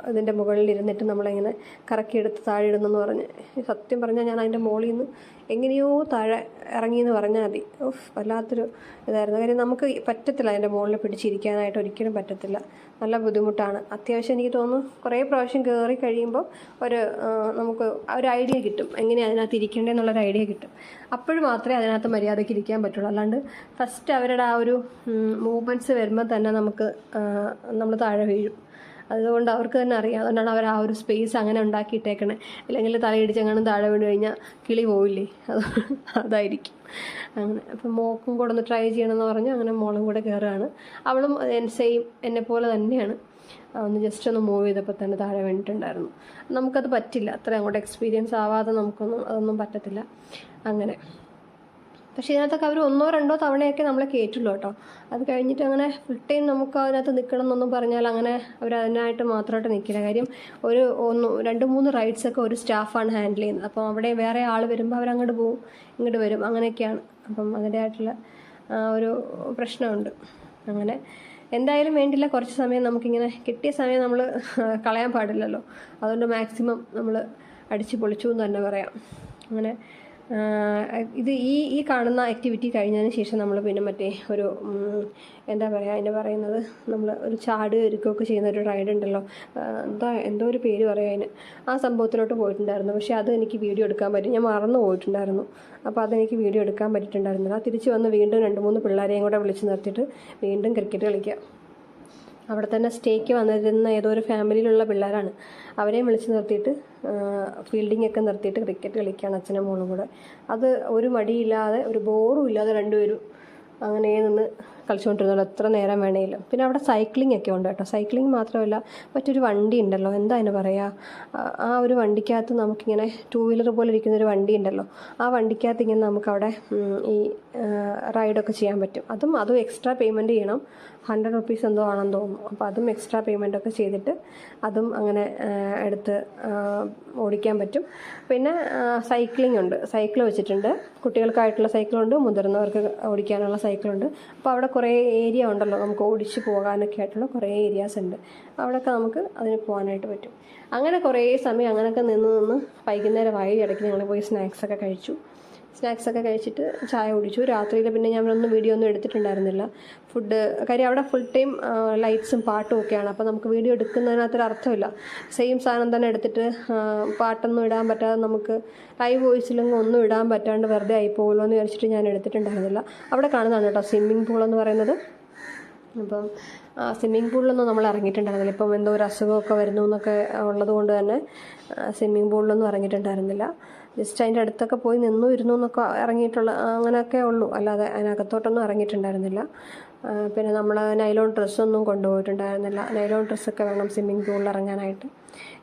ഇതിന്റെ മുകളിൽ ഇരുന്നിട്ട് നമ്മളിങ്ങനെ കറക്കിയെടുത്ത് താഴെ ഇടുന്നു എന്ന് പറഞ്ഞ്. സത്യം പറഞ്ഞാൽ ഞാൻ അതിന്റെ മുകളിൽ നിന്ന് എങ്ങനെയോ താഴെ ഇറങ്ങിയെന്ന് പറഞ്ഞാൽ മതി. ഉഫ് വല്ലാത്തൊരു ഇതായിരുന്നു. കാര്യം നമുക്ക് പറ്റത്തില്ല അതിന്റെ മുകളിൽ പിടിച്ചിരിക്കാനായിട്ട് ഒരിക്കലും പറ്റത്തില്ല. നല്ല ബുദ്ധിമുട്ടാണ്. അത്യാവശ്യം എനിക്ക് തോന്നുന്നു കുറേ പ്രാവശ്യം കയറി കഴിയുമ്പോൾ ഒരു നമുക്ക് ഒരു ഐഡിയ കിട്ടും. എങ്ങനെയാണ് അതിനകത്ത് ഇരിക്കേണ്ടതെന്നുള്ളൊരു ഐഡിയ കിട്ടും. അപ്പോൾ മാത്രമേ അതിനകത്ത് മര്യാദയ്ക്ക് ഇരിക്കാൻ പറ്റുള്ളൂ. അല്ലാണ്ട് ഫസ്റ്റ് അവരുടെ ആ ഒരു മൂവ്മെന്റ്സ് വരുമ്പോൾ തന്നെ നമുക്ക് നമ്മൾ താഴെ വീഴും. അതുകൊണ്ട് അവർക്ക് തന്നെ അറിയാം. അതുകൊണ്ടാണ് അവർ ആ ഒരു സ്പേസ് അങ്ങനെ ഉണ്ടാക്കിയിട്ടേക്കണേ. അല്ലെങ്കിൽ തലയിടിച്ച് തലയിടിച്ചെങ്ങാനും താഴെ വീണ് കഴിഞ്ഞാൽ കിളി പോവില്ലേ? അത് അതായിരിക്കും. അങ്ങനെ. അപ്പം മോക്കും കൂടെ ഒന്ന് ട്രൈ ചെയ്യണമെന്ന് പറഞ്ഞു അങ്ങനെ മോളും കൂടെ കയറുകയാണ് അവളും സെയിം എന്നെ പോലെ തന്നെയാണ്. ഒന്ന് ജസ്റ്റ് ഒന്ന് മൂവ് ചെയ്തപ്പോൾ തന്നെ താഴെ വേണ്ടിയിട്ടുണ്ടായിരുന്നു നമുക്കത് പറ്റില്ല. അത്ര അങ്ങോട്ട് എക്സ്പീരിയൻസ് ആവാതെ നമുക്കൊന്നും അതൊന്നും പറ്റത്തില്ല. അങ്ങനെ. പക്ഷേ ഇതിനകത്തൊക്കെ അവർ ഒന്നോ രണ്ടോ തവണയൊക്കെ നമ്മളെ കയറ്റുള്ളൂ കേട്ടോ. അത് കഴിഞ്ഞിട്ട് അങ്ങനെ ഫുൾ ടൈം നമുക്ക് അതിനകത്ത് നിൽക്കണം എന്നൊന്നും പറഞ്ഞാൽ അങ്ങനെ അവർ അതിനായിട്ട് മാത്രമായിട്ട് നിൽക്കില്ല കാര്യം ഒരു ഒന്ന് രണ്ട് മൂന്ന് റൈഡ്സ് ഒക്കെ ഒരു സ്റ്റാഫാണ് ഹാൻഡിൽ ചെയ്യുന്നത്. അപ്പം അവിടെ വേറെ ആൾ വരുമ്പോൾ അവരങ്ങോട്ട് പോകും ഇങ്ങോട്ട് വരും അങ്ങനെയൊക്കെയാണ്. അപ്പം അതിന്റെതായിട്ടുള്ള ഒരു പ്രശ്നമുണ്ട്. അങ്ങനെ എന്തായാലും വേണ്ടില്ല. കുറച്ച് സമയം നമുക്കിങ്ങനെ കിട്ടിയ സമയം നമ്മൾ കളയാൻ പാടില്ലല്ലോ. അതുകൊണ്ട് മാക്സിമം നമ്മൾ അടിച്ച് പൊളിച്ചു എന്ന് തന്നെ പറയാം. അങ്ങനെ ഇത് ഈ ഈ കാണുന്ന ആക്ടിവിറ്റി കഴിഞ്ഞതിന് ശേഷം നമ്മൾ പിന്നെ മറ്റേ ഒരു എന്താ പറയുക അതിന്റെ പറയുന്നത് നമ്മൾ ഒരു ചാട് ഒരുക്കുകയൊക്കെ ചെയ്യുന്ന ഒരു റൈഡ് ഉണ്ടല്ലോ എന്താ എന്തോ ഒരു പേര് പറയാം അതിന്. ആ സംഭവത്തിലോട്ട് പോയിട്ടുണ്ടായിരുന്നു. പക്ഷേ അത് എനിക്ക് വീഡിയോ എടുക്കാൻ പറ്റും ഞാൻ മറന്നു പോയിട്ടുണ്ടായിരുന്നു. അപ്പോൾ അതെനിക്ക് വീഡിയോ എടുക്കാൻ പറ്റിയിട്ടുണ്ടായിരുന്നില്ല. തിരിച്ച് വന്ന് വീണ്ടും രണ്ട് മൂന്ന് പിള്ളേരെയും കൂടെ വിളിച്ച് നിർത്തിയിട്ട് വീണ്ടും ക്രിക്കറ്റ് കളിക്കുക അവിടെ തന്നെ സ്റ്റേക്ക് വന്നിരുന്ന ഏതോ ഒരു ഫാമിലിയിലുള്ള പിള്ളേരാണ്. അവരെയും വിളിച്ച് നിർത്തിയിട്ട് ഫീൽഡിംഗ് ഒക്കെ നിർത്തിയിട്ട് ക്രിക്കറ്റ് കളിക്കുകയാണ് അച്ഛനും മോളും കൂടെ. അത് ഒരു മടിയില്ലാതെ ഒരു ബോറും ഇല്ലാതെ രണ്ടുപേരും അങ്ങനെ നിന്ന് കളിച്ചുകൊണ്ടിരുന്നല്ലോ എത്ര നേരം വേണേലും. പിന്നെ അവിടെ സൈക്ലിംഗ് ഒക്കെ ഉണ്ട് കേട്ടോ. സൈക്ലിംഗ് മാത്രമല്ല മറ്റൊരു വണ്ടി ഉണ്ടല്ലോ. എന്താ അതിന് പറയുക ആ- ഒരു വണ്ടിക്കകത്ത് നമുക്കിങ്ങനെ ടൂ വീലർ പോലെ ഇരിക്കുന്ന ഒരു വണ്ടി ഉണ്ടല്ലോ. ആ വണ്ടിക്കകത്ത് ഇങ്ങനെ നമുക്കവിടെ ഈ റൈഡൊക്കെ ചെയ്യാൻ പറ്റും. അതും അതും എക്സ്ട്രാ പേയ്മെന്റ് ചെയ്യണം. ഹൺഡ്രഡ് റുപ്പീസ് എന്തോ ആണെന്ന് തോന്നുന്നു. അപ്പോൾ അതും എക്സ്ട്രാ പേയ്മെന്റ് ഒക്കെ ചെയ്തിട്ട് അതും അങ്ങനെ എടുത്ത് ഓടിക്കാൻ പറ്റും. പിന്നെ സൈക്ലിംഗ് ഉണ്ട്. സൈക്കിൾ വെച്ചിട്ടുണ്ട്. കുട്ടികൾക്കായിട്ടുള്ള സൈക്കിളുണ്ട് മുതിർന്നവർക്ക് ഓടിക്കാനുള്ള സൈക്കിളുണ്ട് അപ്പോൾ അവിടെ കുറേ ഏരിയ ഉണ്ടല്ലോ. നമുക്ക് ഓടിച്ച് പോകാനൊക്കെ ആയിട്ടുള്ള കുറേ ഏരിയാസ് ഉണ്ട്. അവിടെയൊക്കെ നമുക്ക് അതിന് പോകാനായിട്ട് പറ്റും. അങ്ങനെ കുറേ സമയം അങ്ങനെയൊക്കെ നിന്ന് നിന്ന് വൈകുന്നേരമായി ഇടയ്ക്ക് ഞങ്ങൾ പോയി സ്നാക്സൊക്കെ കഴിച്ചു. സ്നാക്സ് ഒക്കെ കഴിച്ചിട്ട് ചായ കുടിച്ചു. രാത്രിയിൽ പിന്നെ ഞാൻ ഒന്നും വീഡിയോ ഒന്നും എടുത്തിട്ടുണ്ടായിരുന്നില്ല. ഫുഡ് കാര്യം അവിടെ ഫുൾ ടൈം ലൈറ്റ്സും പാട്ടും ഒക്കെയാണ്. അപ്പോൾ നമുക്ക് വീഡിയോ എടുക്കുന്നതിനകത്തൊരു അർത്ഥമില്ല. സെയിം സാധനം തന്നെ എടുത്തിട്ട് പാട്ടൊന്നും ഇടാൻ പറ്റാതെ നമുക്ക് ലൈവ് വോയിസിലൊന്നും ഒന്നും ഇടാൻ പറ്റാണ്ട് വെറുതെ ആയി പോകുമല്ലോ എന്ന് വിചാരിച്ചിട്ട് ഞാൻ എടുത്തിട്ടുണ്ടായിരുന്നില്ല. അവിടെ കാണുന്നതാണ് കേട്ടോ സ്വിമ്മിംഗ് പൂൾ എന്ന് പറയുന്നത്. അപ്പം സ്വിമ്മിംഗ് പൂളിലൊന്നും നമ്മൾ ഇറങ്ങിയിട്ടുണ്ടായിരുന്നില്ല. ഇപ്പം എന്തോ ഒരു അസുഖമൊക്കെ വരുന്നു എന്നൊക്കെ ഉള്ളത് കൊണ്ട് തന്നെ സ്വിമ്മിംഗ് പൂളിലൊന്നും ഇറങ്ങിയിട്ടുണ്ടായിരുന്നില്ല. ജസ്റ്റ് അതിന്റെ അടുത്തൊക്കെ പോയി നിന്നു ഇരുന്നു എന്നൊക്കെ ഇറങ്ങിയിട്ടുള്ള അങ്ങനെയൊക്കെ ഉള്ളൂ. അല്ലാതെ അതിനകത്തോട്ടൊന്നും ഇറങ്ങിയിട്ടുണ്ടായിരുന്നില്ല. പിന്നെ നമ്മൾ നൈലോൺ ഡ്രസ്സൊന്നും കൊണ്ടുപോയിട്ടുണ്ടായിരുന്നില്ല. നൈലോൺ ഡ്രസ്സൊക്കെ വേണം സ്വിമ്മിംഗ് പൂളിൽ ഇറങ്ങാനായിട്ട്.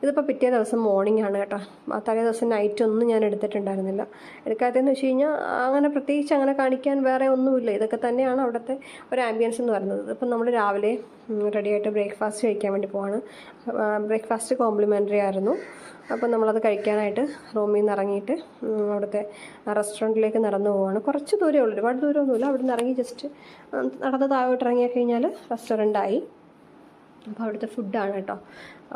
ഇതിപ്പോൾ പിറ്റേ ദിവസം മോർണിംഗ് ആണ് കേട്ടോ. തലേ ദിവസം നൈറ്റ് ഒന്നും ഞാൻ എടുത്തിട്ടുണ്ടായിരുന്നില്ല. എടുക്കാത്തതെന്ന് വെച്ച് കഴിഞ്ഞാൽ അങ്ങനെ പ്രത്യേകിച്ച് അങ്ങനെ കാണിക്കാൻ വേറെ ഒന്നുമില്ല. ഇതൊക്കെ തന്നെയാണ് അവിടുത്തെ ഒരു ആംബിയൻസ് എന്ന് പറയുന്നത്. ഇപ്പം നമ്മൾ രാവിലെ റെഡി ആയിട്ട് ബ്രേക്ക്ഫാസ്റ്റ് കഴിക്കാൻ വേണ്ടി പോവാണ്. ബ്രേക്ക്ഫാസ്റ്റ് കോംപ്ലിമെന്ററി ആയിരുന്നു. അപ്പം നമ്മളത് കഴിക്കാനായിട്ട് റൂമിൽ നിന്ന് ഇറങ്ങിയിട്ട് അവിടുത്തെ റെസ്റ്റോറന്റിലേക്ക് നടന്നു പോവാണ്. കുറച്ച് ദൂരമേ ഉള്ളൂ. ഒരുപാട് ദൂരമൊന്നുമില്ല അവിടെ നിന്ന് ഇറങ്ങി ജസ്റ്റ് നടന്ന് താഴോട്ട് ഇറങ്ങി കഴിഞ്ഞാൽ റെസ്റ്റോറന്റായി അപ്പോൾ അവിടുത്തെ ഫുഡാണ് കേട്ടോ.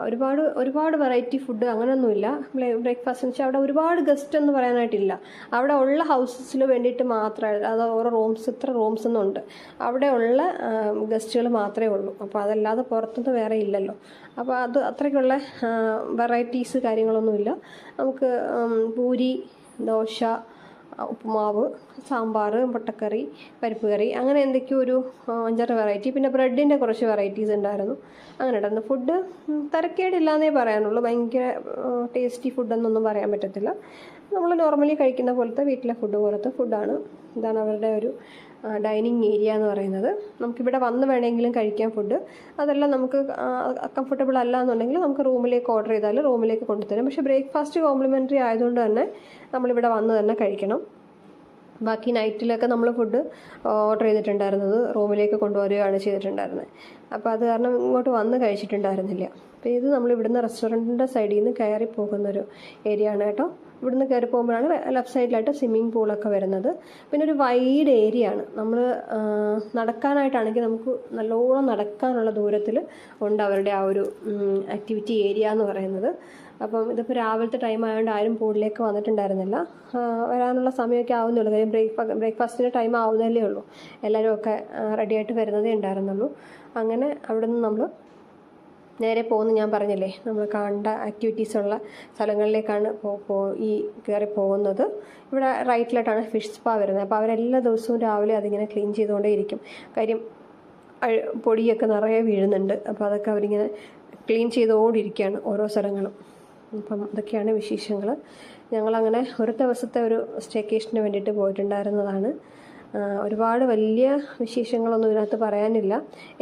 ഒരുപാട് ഒരുപാട് വെറൈറ്റി ഫുഡ് അങ്ങനെയൊന്നുമില്ല ബ്രേക്ക്ഫാസ്റ്റ് വെച്ചാൽ അവിടെ ഒരുപാട് ഗസ്റ്റ് എന്ന് പറയാനായിട്ടില്ല. അവിടെ ഉള്ള ഹൗസസിൽ വേണ്ടിയിട്ട് മാത്രമേ അത് ഓരോ റൂംസ് ഇത്ര റൂംസ് എന്നുണ്ട് അവിടെ ഉള്ള ഗസ്റ്റുകൾ മാത്രമേ ഉള്ളൂ. അപ്പോൾ അതല്ലാതെ പുറത്തുനിന്ന് വേറെ ഇല്ലല്ലോ. അപ്പോൾ അത് അത്രയ്ക്കുള്ള വെറൈറ്റീസ് കാര്യങ്ങളൊന്നുമില്ല. നമുക്ക് പൂരി ദോശ ഉപ്പുമാവ് സാമ്പാർ മുട്ടക്കറി പരിപ്പ് കറി അങ്ങനെ എന്തൊക്കെയോ ഒരു അഞ്ചാറ് വെറൈറ്റി പിന്നെ ബ്രെഡിന്റെ കുറച്ച് വെറൈറ്റീസ് ഉണ്ടായിരുന്നു. അങ്ങനെ ഉണ്ടായിരുന്നു. ഫുഡ് തരക്കേടില്ലാന്നേ പറയാനുള്ളൂ. ഭയങ്കര ടേസ്റ്റി ഫുഡെന്നൊന്നും പറയാൻ പറ്റത്തില്ല. നമ്മൾ നോർമലി കഴിക്കുന്ന പോലത്തെ വീട്ടിലെ ഫുഡ് പോലത്തെ ഫുഡാണ് ഇതാണ് അവരുടെ ഒരു ഡൈനിങ് ഏരിയ എന്ന് പറയുന്നത്. നമുക്കിവിടെ വന്ന് വേണമെങ്കിലും കഴിക്കാം ഫുഡ് അതെല്ലാം നമുക്ക് കംഫർട്ടബിൾ അല്ല എന്നുണ്ടെങ്കിൽ നമുക്ക് റൂമിലേക്ക് ഓർഡർ ചെയ്താൽ റൂമിലേക്ക് കൊണ്ടുതരും. പക്ഷേ ബ്രേക്ക്ഫാസ്റ്റ് കോംപ്ലിമെന്ററി ആയതുകൊണ്ട് തന്നെ നമ്മളിവിടെ വന്ന് തന്നെ കഴിക്കണം. ബാക്കി നൈറ്റിലൊക്കെ നമ്മൾ ഫുഡ് ഓർഡർ ചെയ്തിട്ടുണ്ടായിരുന്നത് റൂമിലേക്ക് കൊണ്ടുവരികയാണ് ചെയ്തിട്ടുണ്ടായിരുന്നത്. അപ്പോൾ അത് കാരണം ഇങ്ങോട്ട് വന്ന് കഴിച്ചിട്ടുണ്ടായിരുന്നില്ല. അപ്പോൾ ഇത് നമ്മൾ ഇവിടുന്ന് റെസ്റ്റോറന്റിന്റെ സൈഡിൽ നിന്ന് കയറി പോകുന്നൊരു ഏരിയ ആണ് കേട്ടോ. ഇവിടുന്ന് കയറി പോകുമ്പോഴാണ് ലെഫ്റ്റ് സൈഡിലായിട്ട് സ്വിമ്മിംഗ് പൂളൊക്കെ വരുന്നത്. പിന്നെ ഒരു വൈഡ് ഏരിയ ആണ്. നമ്മൾ നടക്കാനായിട്ടാണെങ്കിൽ നമുക്ക് നല്ലോണം നടക്കാനുള്ള ദൂരത്തിൽ ഉണ്ട് അവരുടെ ആ ഒരു ആക്ടിവിറ്റി ഏരിയ എന്ന് പറയുന്നത്. അപ്പം ഇതിപ്പോൾ രാവിലത്തെ ടൈം ആയതുകൊണ്ട് ആരും പൂളിലേക്ക് വന്നിട്ടുണ്ടായിരുന്നില്ല. വരാനുള്ള സമയമൊക്കെ ആവുന്നുള്ളൂ കാര്യം ബ്രേക്ക്ഫാ ബ്രേക്ക്ഫാസ്റ്റിന്റെ ടൈം ആവുന്നതല്ലേ ഉള്ളൂ. എല്ലാവരും ഒക്കെ റെഡിയായിട്ട് വരുന്നതേ ഉണ്ടായിരുന്നുള്ളൂ. അങ്ങനെ അവിടെ നിന്ന് നമ്മൾ നേരെ പോകുന്നു ഞാൻ പറഞ്ഞില്ലേ നമ്മൾ കണ്ട ആക്ടിവിറ്റീസ് ഉള്ള സ്ഥലങ്ങളിലേക്കാണ് ഈ കയറി പോകുന്നത്. ഇവിടെ റൈറ്റിലായിട്ടാണ് ഫിഷ് സ്പാ വരുന്നത്. അപ്പോൾ അവരെല്ലാ ദിവസവും രാവിലെ അതിങ്ങനെ ക്ലീൻ ചെയ്തുകൊണ്ടേയിരിക്കും കാര്യം പൊടിയൊക്കെ നിറയെ വീഴുന്നുണ്ട്. അപ്പോൾ അതൊക്കെ അവരിങ്ങനെ ക്ലീൻ ചെയ്തുകൊണ്ടിരിക്കുകയാണ് ഓരോ സ്ഥലങ്ങളും. അപ്പം അതൊക്കെയാണ് വിശേഷങ്ങൾ. ഞങ്ങളങ്ങനെ ഒരു ദിവസത്തെ ഒരു സ്റ്റേക്കേഷന് വേണ്ടിയിട്ട് പോയിട്ടുണ്ടായിരുന്നതാണ്. ഒരുപാട് വലിയ വിശേഷങ്ങളൊന്നും ഇതിനകത്ത് പറയാനില്ല.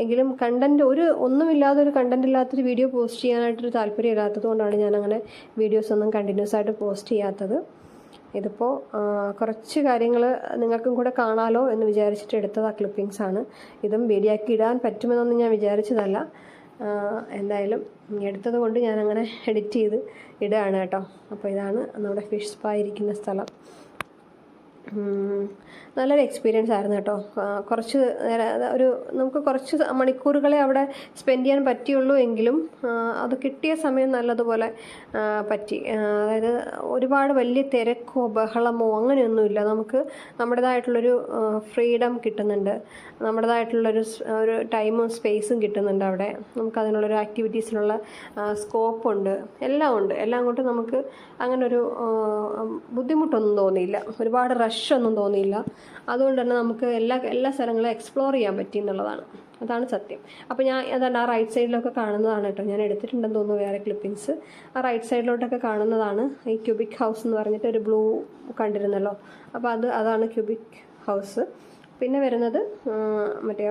എങ്കിലും കണ്ടന്റ് ഒരു ഒന്നുമില്ലാതെ ഒരു കണ്ടന്റ് ഇല്ലാത്തൊരു വീഡിയോ പോസ്റ്റ് ചെയ്യാനായിട്ടൊരു താല്പര്യം ഇല്ലാത്തത് കൊണ്ടാണ് ഞാനങ്ങനെ വീഡിയോസ് ഒന്നും കണ്ടിന്യൂസ് ആയിട്ട് പോസ്റ്റ് ചെയ്യാത്തത്. ഇതിപ്പോൾ കുറച്ച് കാര്യങ്ങൾ നിങ്ങൾക്കും കൂടെ കാണാലോ എന്ന് വിചാരിച്ചിട്ട് എടുത്തത് ആ ക്ലിപ്പിങ്സ് ആണ്. ഇതും വീഡിയോക്കി ഇടാൻ പറ്റുമെന്നൊന്നും ഞാൻ വിചാരിച്ചതല്ല. എന്തായാലും എടുത്തത് കൊണ്ട് ഞാനങ്ങനെ എഡിറ്റ് ചെയ്ത് ഇടുകയാണ് കേട്ടോ. അപ്പോൾ ഇതാണ് നമ്മുടെ ഫിഷ് സ്പാ ഇരിക്കുന്ന സ്ഥലം. നല്ലൊരു എക്സ്പീരിയൻസ് ആയിരുന്നു കേട്ടോ. കുറച്ച് നേരം ഒരു നമുക്ക് കുറച്ച് മണിക്കൂറുകളെ അവിടെ സ്പെൻഡ് ചെയ്യാൻ പറ്റിയുള്ളൂ എങ്കിലും അത് കിട്ടിയ സമയം നല്ലതുപോലെ പറ്റി. അതായത് ഒരുപാട് വലിയ തിരക്കോ ബഹളമോ അങ്ങനെയൊന്നുമില്ല. നമുക്ക് നമ്മുടേതായിട്ടുള്ളൊരു ഫ്രീഡം കിട്ടുന്നുണ്ട്. നമ്മുടേതായിട്ടുള്ളൊരു ഒരു ടൈമും സ്പേസും കിട്ടുന്നുണ്ട് അവിടെ. നമുക്ക് അതിനുള്ളൊരു ആക്ടിവിറ്റീസിനുള്ള സ്കോപ്പ് ഉണ്ട്. എല്ലാം ഉണ്ട്. എല്ലാം കൊണ്ട് നമുക്ക് അങ്ങനെ ഒരു ബുദ്ധിമുട്ടൊന്നും തോന്നിയില്ല. ഒരുപാട് റഷ് ഒന്നും തോന്നിയില്ല. അതുകൊണ്ട് തന്നെ നമുക്ക് എല്ലാ എല്ലാ സ്ഥലങ്ങളും എക്സ്പ്ലോർ ചെയ്യാൻ പറ്റി എന്നുള്ളതാണ്. അതാണ് സത്യം. അപ്പോൾ ഞാൻ അതാണ് ആ റൈറ്റ് സൈഡിലൊക്കെ കാണുന്നതാണ് കേട്ടോ. ഞാൻ എടുത്തിട്ടുണ്ടെന്ന് തോന്നുന്നു വേറെ ക്ലിപ്പിങ്സ് ആ റൈറ്റ് സൈഡിലോട്ടൊക്കെ കാണുന്നതാണ് ഈ ക്യൂബിക് ഹൗസ് എന്ന് പറഞ്ഞിട്ട് ഒരു ബ്ലൂ കണ്ടിരുന്നല്ലോ. അപ്പോൾ അത് അതാണ് ക്യൂബിക് ഹൗസ് പിന്നെ വരുന്നത് മറ്റേ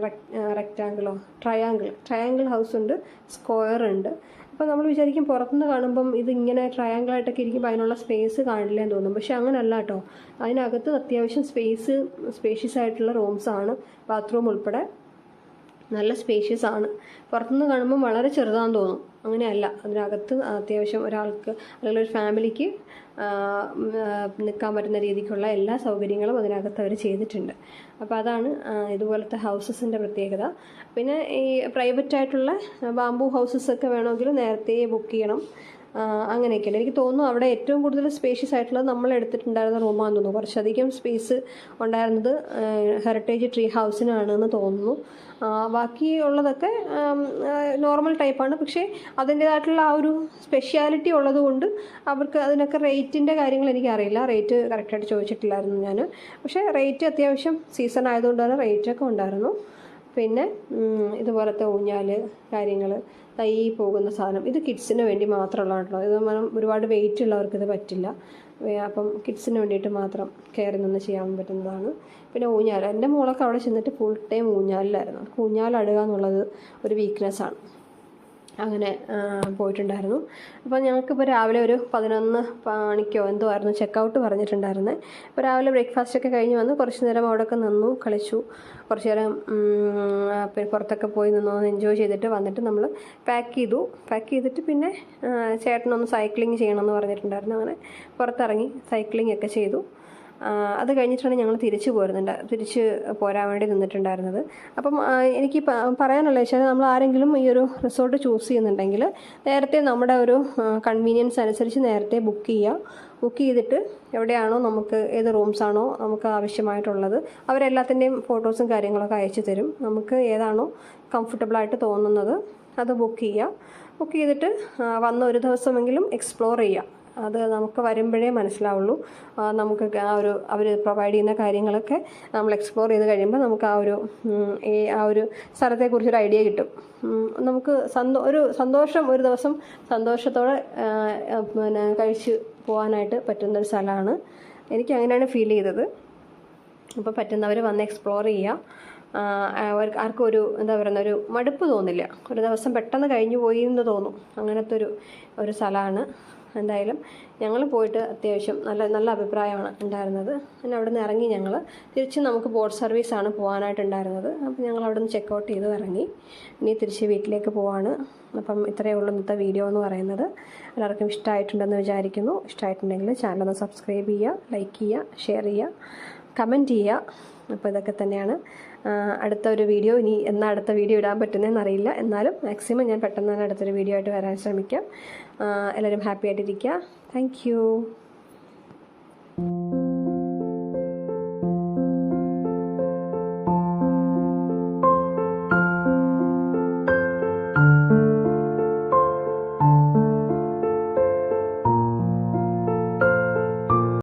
റെക്റ്റാങ്കിളോ ട്രയാങ്കിൾ ട്രയാങ്കിൾ ഹൗസ് ഉണ്ട് സ്ക്വയർ ഉണ്ട്. അപ്പോൾ നമ്മൾ വിചാരിക്കും പുറത്തുനിന്ന് കാണുമ്പം ഇത് ഇങ്ങനെ ട്രയാങ്കിൾ ആയിട്ടൊക്കെ ഇരിക്കുമ്പോൾ അതിനുള്ള സ്പേസ് കാണില്ല എന്ന് തോന്നും. പക്ഷെ അങ്ങനല്ല കേട്ടോ അതിനകത്ത് അത്യാവശ്യം സ്പേസ് സ്പേഷ്യസ് ആയിട്ടുള്ള റൂംസ് ആണ്. ബാത്റൂം ഉൾപ്പെടെ നല്ല സ്പേഷ്യസ് ആണ്. പുറത്തുനിന്ന് കാണുമ്പോൾ വളരെ ചെറുതാണെന്ന് തോന്നും. അങ്ങനെയല്ല. അതിനകത്ത് അത്യാവശ്യം ഒരാൾക്ക് അല്ലെങ്കിൽ ഒരു ഫാമിലിക്ക് നിൽക്കാൻ പറ്റുന്ന രീതിക്കുള്ള എല്ലാ സൗകര്യങ്ങളും അതിനകത്ത് അവർ ചെയ്തിട്ടുണ്ട്. അപ്പോൾ അതാണ് ഇതുപോലത്തെ ഹൗസസിന്റെ പ്രത്യേകത. പിന്നെ ഈ പ്രൈവറ്റ് ആയിട്ടുള്ള ബാംബു ഹൗസസ് ഒക്കെ വേണമെങ്കിൽ നേരത്തെ ബുക്ക് ചെയ്യണം. അങ്ങനെയൊക്കെയാണ് എനിക്ക് തോന്നുന്നു അവിടെ ഏറ്റവും കൂടുതൽ സ്പേഷ്യസ് ആയിട്ടുള്ളത് നമ്മൾ എടുത്തിട്ടുണ്ടായിരുന്ന റൂമാണെന്ന് തോന്നുന്നു. കുറച്ചധികം സ്പേസ് ഉണ്ടായിരുന്നത് ഹെറിറ്റേജ് ട്രീ ഹൗസിനാണ് എന്ന് തോന്നുന്നു. ബാക്കിയുള്ളതൊക്കെ നോർമൽ ടൈപ്പാണ് പക്ഷേ അതിന്റേതായിട്ടുള്ള ആ ഒരു സ്പെഷ്യാലിറ്റി ഉള്ളതുകൊണ്ട് അവർക്ക് അതിനൊക്കെ റേറ്റിന്റെ കാര്യങ്ങൾ എനിക്കറിയില്ല. റേറ്റ് കറക്റ്റായിട്ട് ചോദിച്ചിട്ടില്ലായിരുന്നു ഞാൻ പക്ഷേ റേറ്റ് അത്യാവശ്യം സീസൺ ആയതുകൊണ്ട് തന്നെ റേറ്റൊക്കെ ഉണ്ടായിരുന്നു. പിന്നെ ഇതുപോലത്തെ ഊഞ്ഞാൽ കാര്യങ്ങൾ തൈ പോകുന്ന സാധനം ഇത് കിഡ്സിന് വേണ്ടി മാത്രമുള്ളതാണല്ലോ. ഇത് మనం ഒരുപാട് വെയിറ്റ് ഉള്ളവർക്ക് ഇത് പറ്റില്ല. അപ്പം കിഡ്സിന് വേണ്ടിയിട്ട് മാത്രം കയറി നിന്ന് ചെയ്യാൻ പറ്റുന്നതാണ്. പിന്നെ ഊഞ്ഞാൽ എന്റെ മോളൊക്കെ അവിടെ ചെന്നിട്ട് ഫുൾ ടൈം ഊഞ്ഞാലിലായിരുന്നു. ഊഞ്ഞാലടുക എന്നുള്ളത് ഒരു വീക്ക്നെസ്സാണ് അങ്ങനെ പോയിട്ടുണ്ടായിരുന്നു. അപ്പോൾ ഞങ്ങൾക്കിപ്പോൾ രാവിലെ ഒരു പതിനൊന്ന് മണിക്കോ എന്തോ ആയിരുന്നു ചെക്കൗട്ട് പറഞ്ഞിട്ടുണ്ടായിരുന്നത് അപ്പോൾ രാവിലെ ബ്രേക്ക്ഫാസ്റ്റ് ഒക്കെ കഴിഞ്ഞ് വന്ന്. കുറച്ച് നേരം അവിടെയൊക്കെ നിന്നു കളിച്ചു. കുറച്ച് നേരം പിന്നെ പുറത്തൊക്കെ പോയി നിന്നു. എൻജോയ് ചെയ്തിട്ട് വന്നിട്ട് നമ്മൾ പാക്ക് ചെയ്തു. പാക്ക് ചെയ്തിട്ട് പിന്നെ ചേട്ടനൊന്ന് സൈക്ലിംഗ് ചെയ്യണമെന്ന് പറഞ്ഞിട്ടുണ്ടായിരുന്നു. അങ്ങനെ പുറത്തിറങ്ങി സൈക്ലിംഗ് ഒക്കെ ചെയ്തു. അത് കഴിഞ്ഞിട്ടാണ് ഞങ്ങൾ തിരിച്ചു പോരുന്നുണ്ട് തിരിച്ച് പോരാൻ വേണ്ടി നിന്നിട്ടുണ്ടായിരുന്നത്. അപ്പം എനിക്ക് പറയാനുള്ള വെച്ചാൽ നമ്മൾ ആരെങ്കിലും ഈ ഒരു റിസോർട്ട് ചൂസ് ചെയ്യുന്നുണ്ടെങ്കിൽ നേരത്തെ നമ്മുടെ ഒരു കൺവീനിയൻസ് അനുസരിച്ച് നേരത്തെ ബുക്ക് ചെയ്യുക ബുക്ക് ചെയ്തിട്ട് എവിടെയാണോ നമുക്ക് ഏത് റൂംസ് ആണോ നമുക്ക് ആവശ്യമായിട്ടുള്ളത് അവരെല്ലാത്തിന്റെയും ഫോട്ടോസും കാര്യങ്ങളൊക്കെ അയച്ചു തരും. നമുക്ക് ഏതാണോ കംഫർട്ടബിളായിട്ട് തോന്നുന്നത് അത് ബുക്ക് ചെയ്യുക ബുക്ക് ചെയ്തിട്ട് വന്ന ഒരു ദിവസമെങ്കിലും എക്സ്പ്ലോർ ചെയ്യുക അത് നമുക്ക് വരുമ്പോഴേ മനസ്സിലാവുള്ളൂ. നമുക്ക് ആ ഒരു അവർ പ്രൊവൈഡ് ചെയ്യുന്ന കാര്യങ്ങളൊക്കെ നമ്മൾ എക്സ്പ്ലോർ ചെയ്ത് കഴിയുമ്പോൾ നമുക്ക് ആ ഒരു ഈ ആ ഒരു സ്ഥലത്തെക്കുറിച്ചൊരു ഐഡിയ കിട്ടും. നമുക്ക് സന്തോ ഒരു സന്തോഷം ഒരു ദിവസം സന്തോഷത്തോടെ പിന്നെ കഴിച്ച് പോകാനായിട്ട് പറ്റുന്നൊരു സ്ഥലമാണ്. എനിക്ക് അങ്ങനെയാണ് ഫീൽ ചെയ്തത്. അപ്പോൾ പറ്റുന്നവർ വന്ന് എക്സ്പ്ലോർ ചെയ്യുക അവർക്ക് ആർക്കും ഒരു എന്താ പറയുന്ന ഒരു മടുപ്പ് തോന്നില്ല. ഒരു ദിവസം പെട്ടെന്ന് കഴിഞ്ഞു പോയി എന്ന് തോന്നും. അങ്ങനത്തെ ഒരു ഒരു സ്ഥലമാണ്. എന്തായാലും ഞങ്ങൾ പോയിട്ട് അത്യാവശ്യം നല്ല നല്ല അഭിപ്രായമാണ് ഉണ്ടായിരുന്നത്. പിന്നെ അവിടെ നിന്ന് ഇറങ്ങി ഞങ്ങൾ തിരിച്ച് നമുക്ക് ബോട്ട് സർവീസാണ് പോകാനായിട്ടുണ്ടായിരുന്നത്. അപ്പോൾ ഞങ്ങൾ അവിടെ നിന്ന് ചെക്കൗട്ട് ചെയ്ത് ഇറങ്ങി. ഇനി തിരിച്ച് വീട്ടിലേക്ക് പോവാണ്. അപ്പം ഇത്രയേ ഉള്ളൂ ഇന്നത്തെ വീഡിയോ എന്ന് പറയുന്നത്. എല്ലാവർക്കും ഇഷ്ടമായിട്ടുണ്ടെന്ന് വിചാരിക്കുന്നു. ഇഷ്ടമായിട്ടുണ്ടെങ്കിൽ ചാനലൊന്ന് സബ്സ്ക്രൈബ് ചെയ്യുക ലൈക്ക് ചെയ്യുക ഷെയർ ചെയ്യുക കമന്റ് ചെയ്യുക. അപ്പോൾ ഇതൊക്കെ തന്നെയാണ്. അടുത്ത ഒരു വീഡിയോ ഇനി എന്നാ അടുത്ത വീഡിയോ ഇടാൻ പറ്റുന്നതെന്ന് അറിയില്ല. എന്നാലും മാക്സിമം ഞാൻ പെട്ടെന്ന് തന്നെ അടുത്തൊരു വീഡിയോ ആയിട്ട് വരാൻ ശ്രമിക്കാം. എല്ലാവരും ഹാപ്പി ആയിട്ടിരിക്കുക. Thank you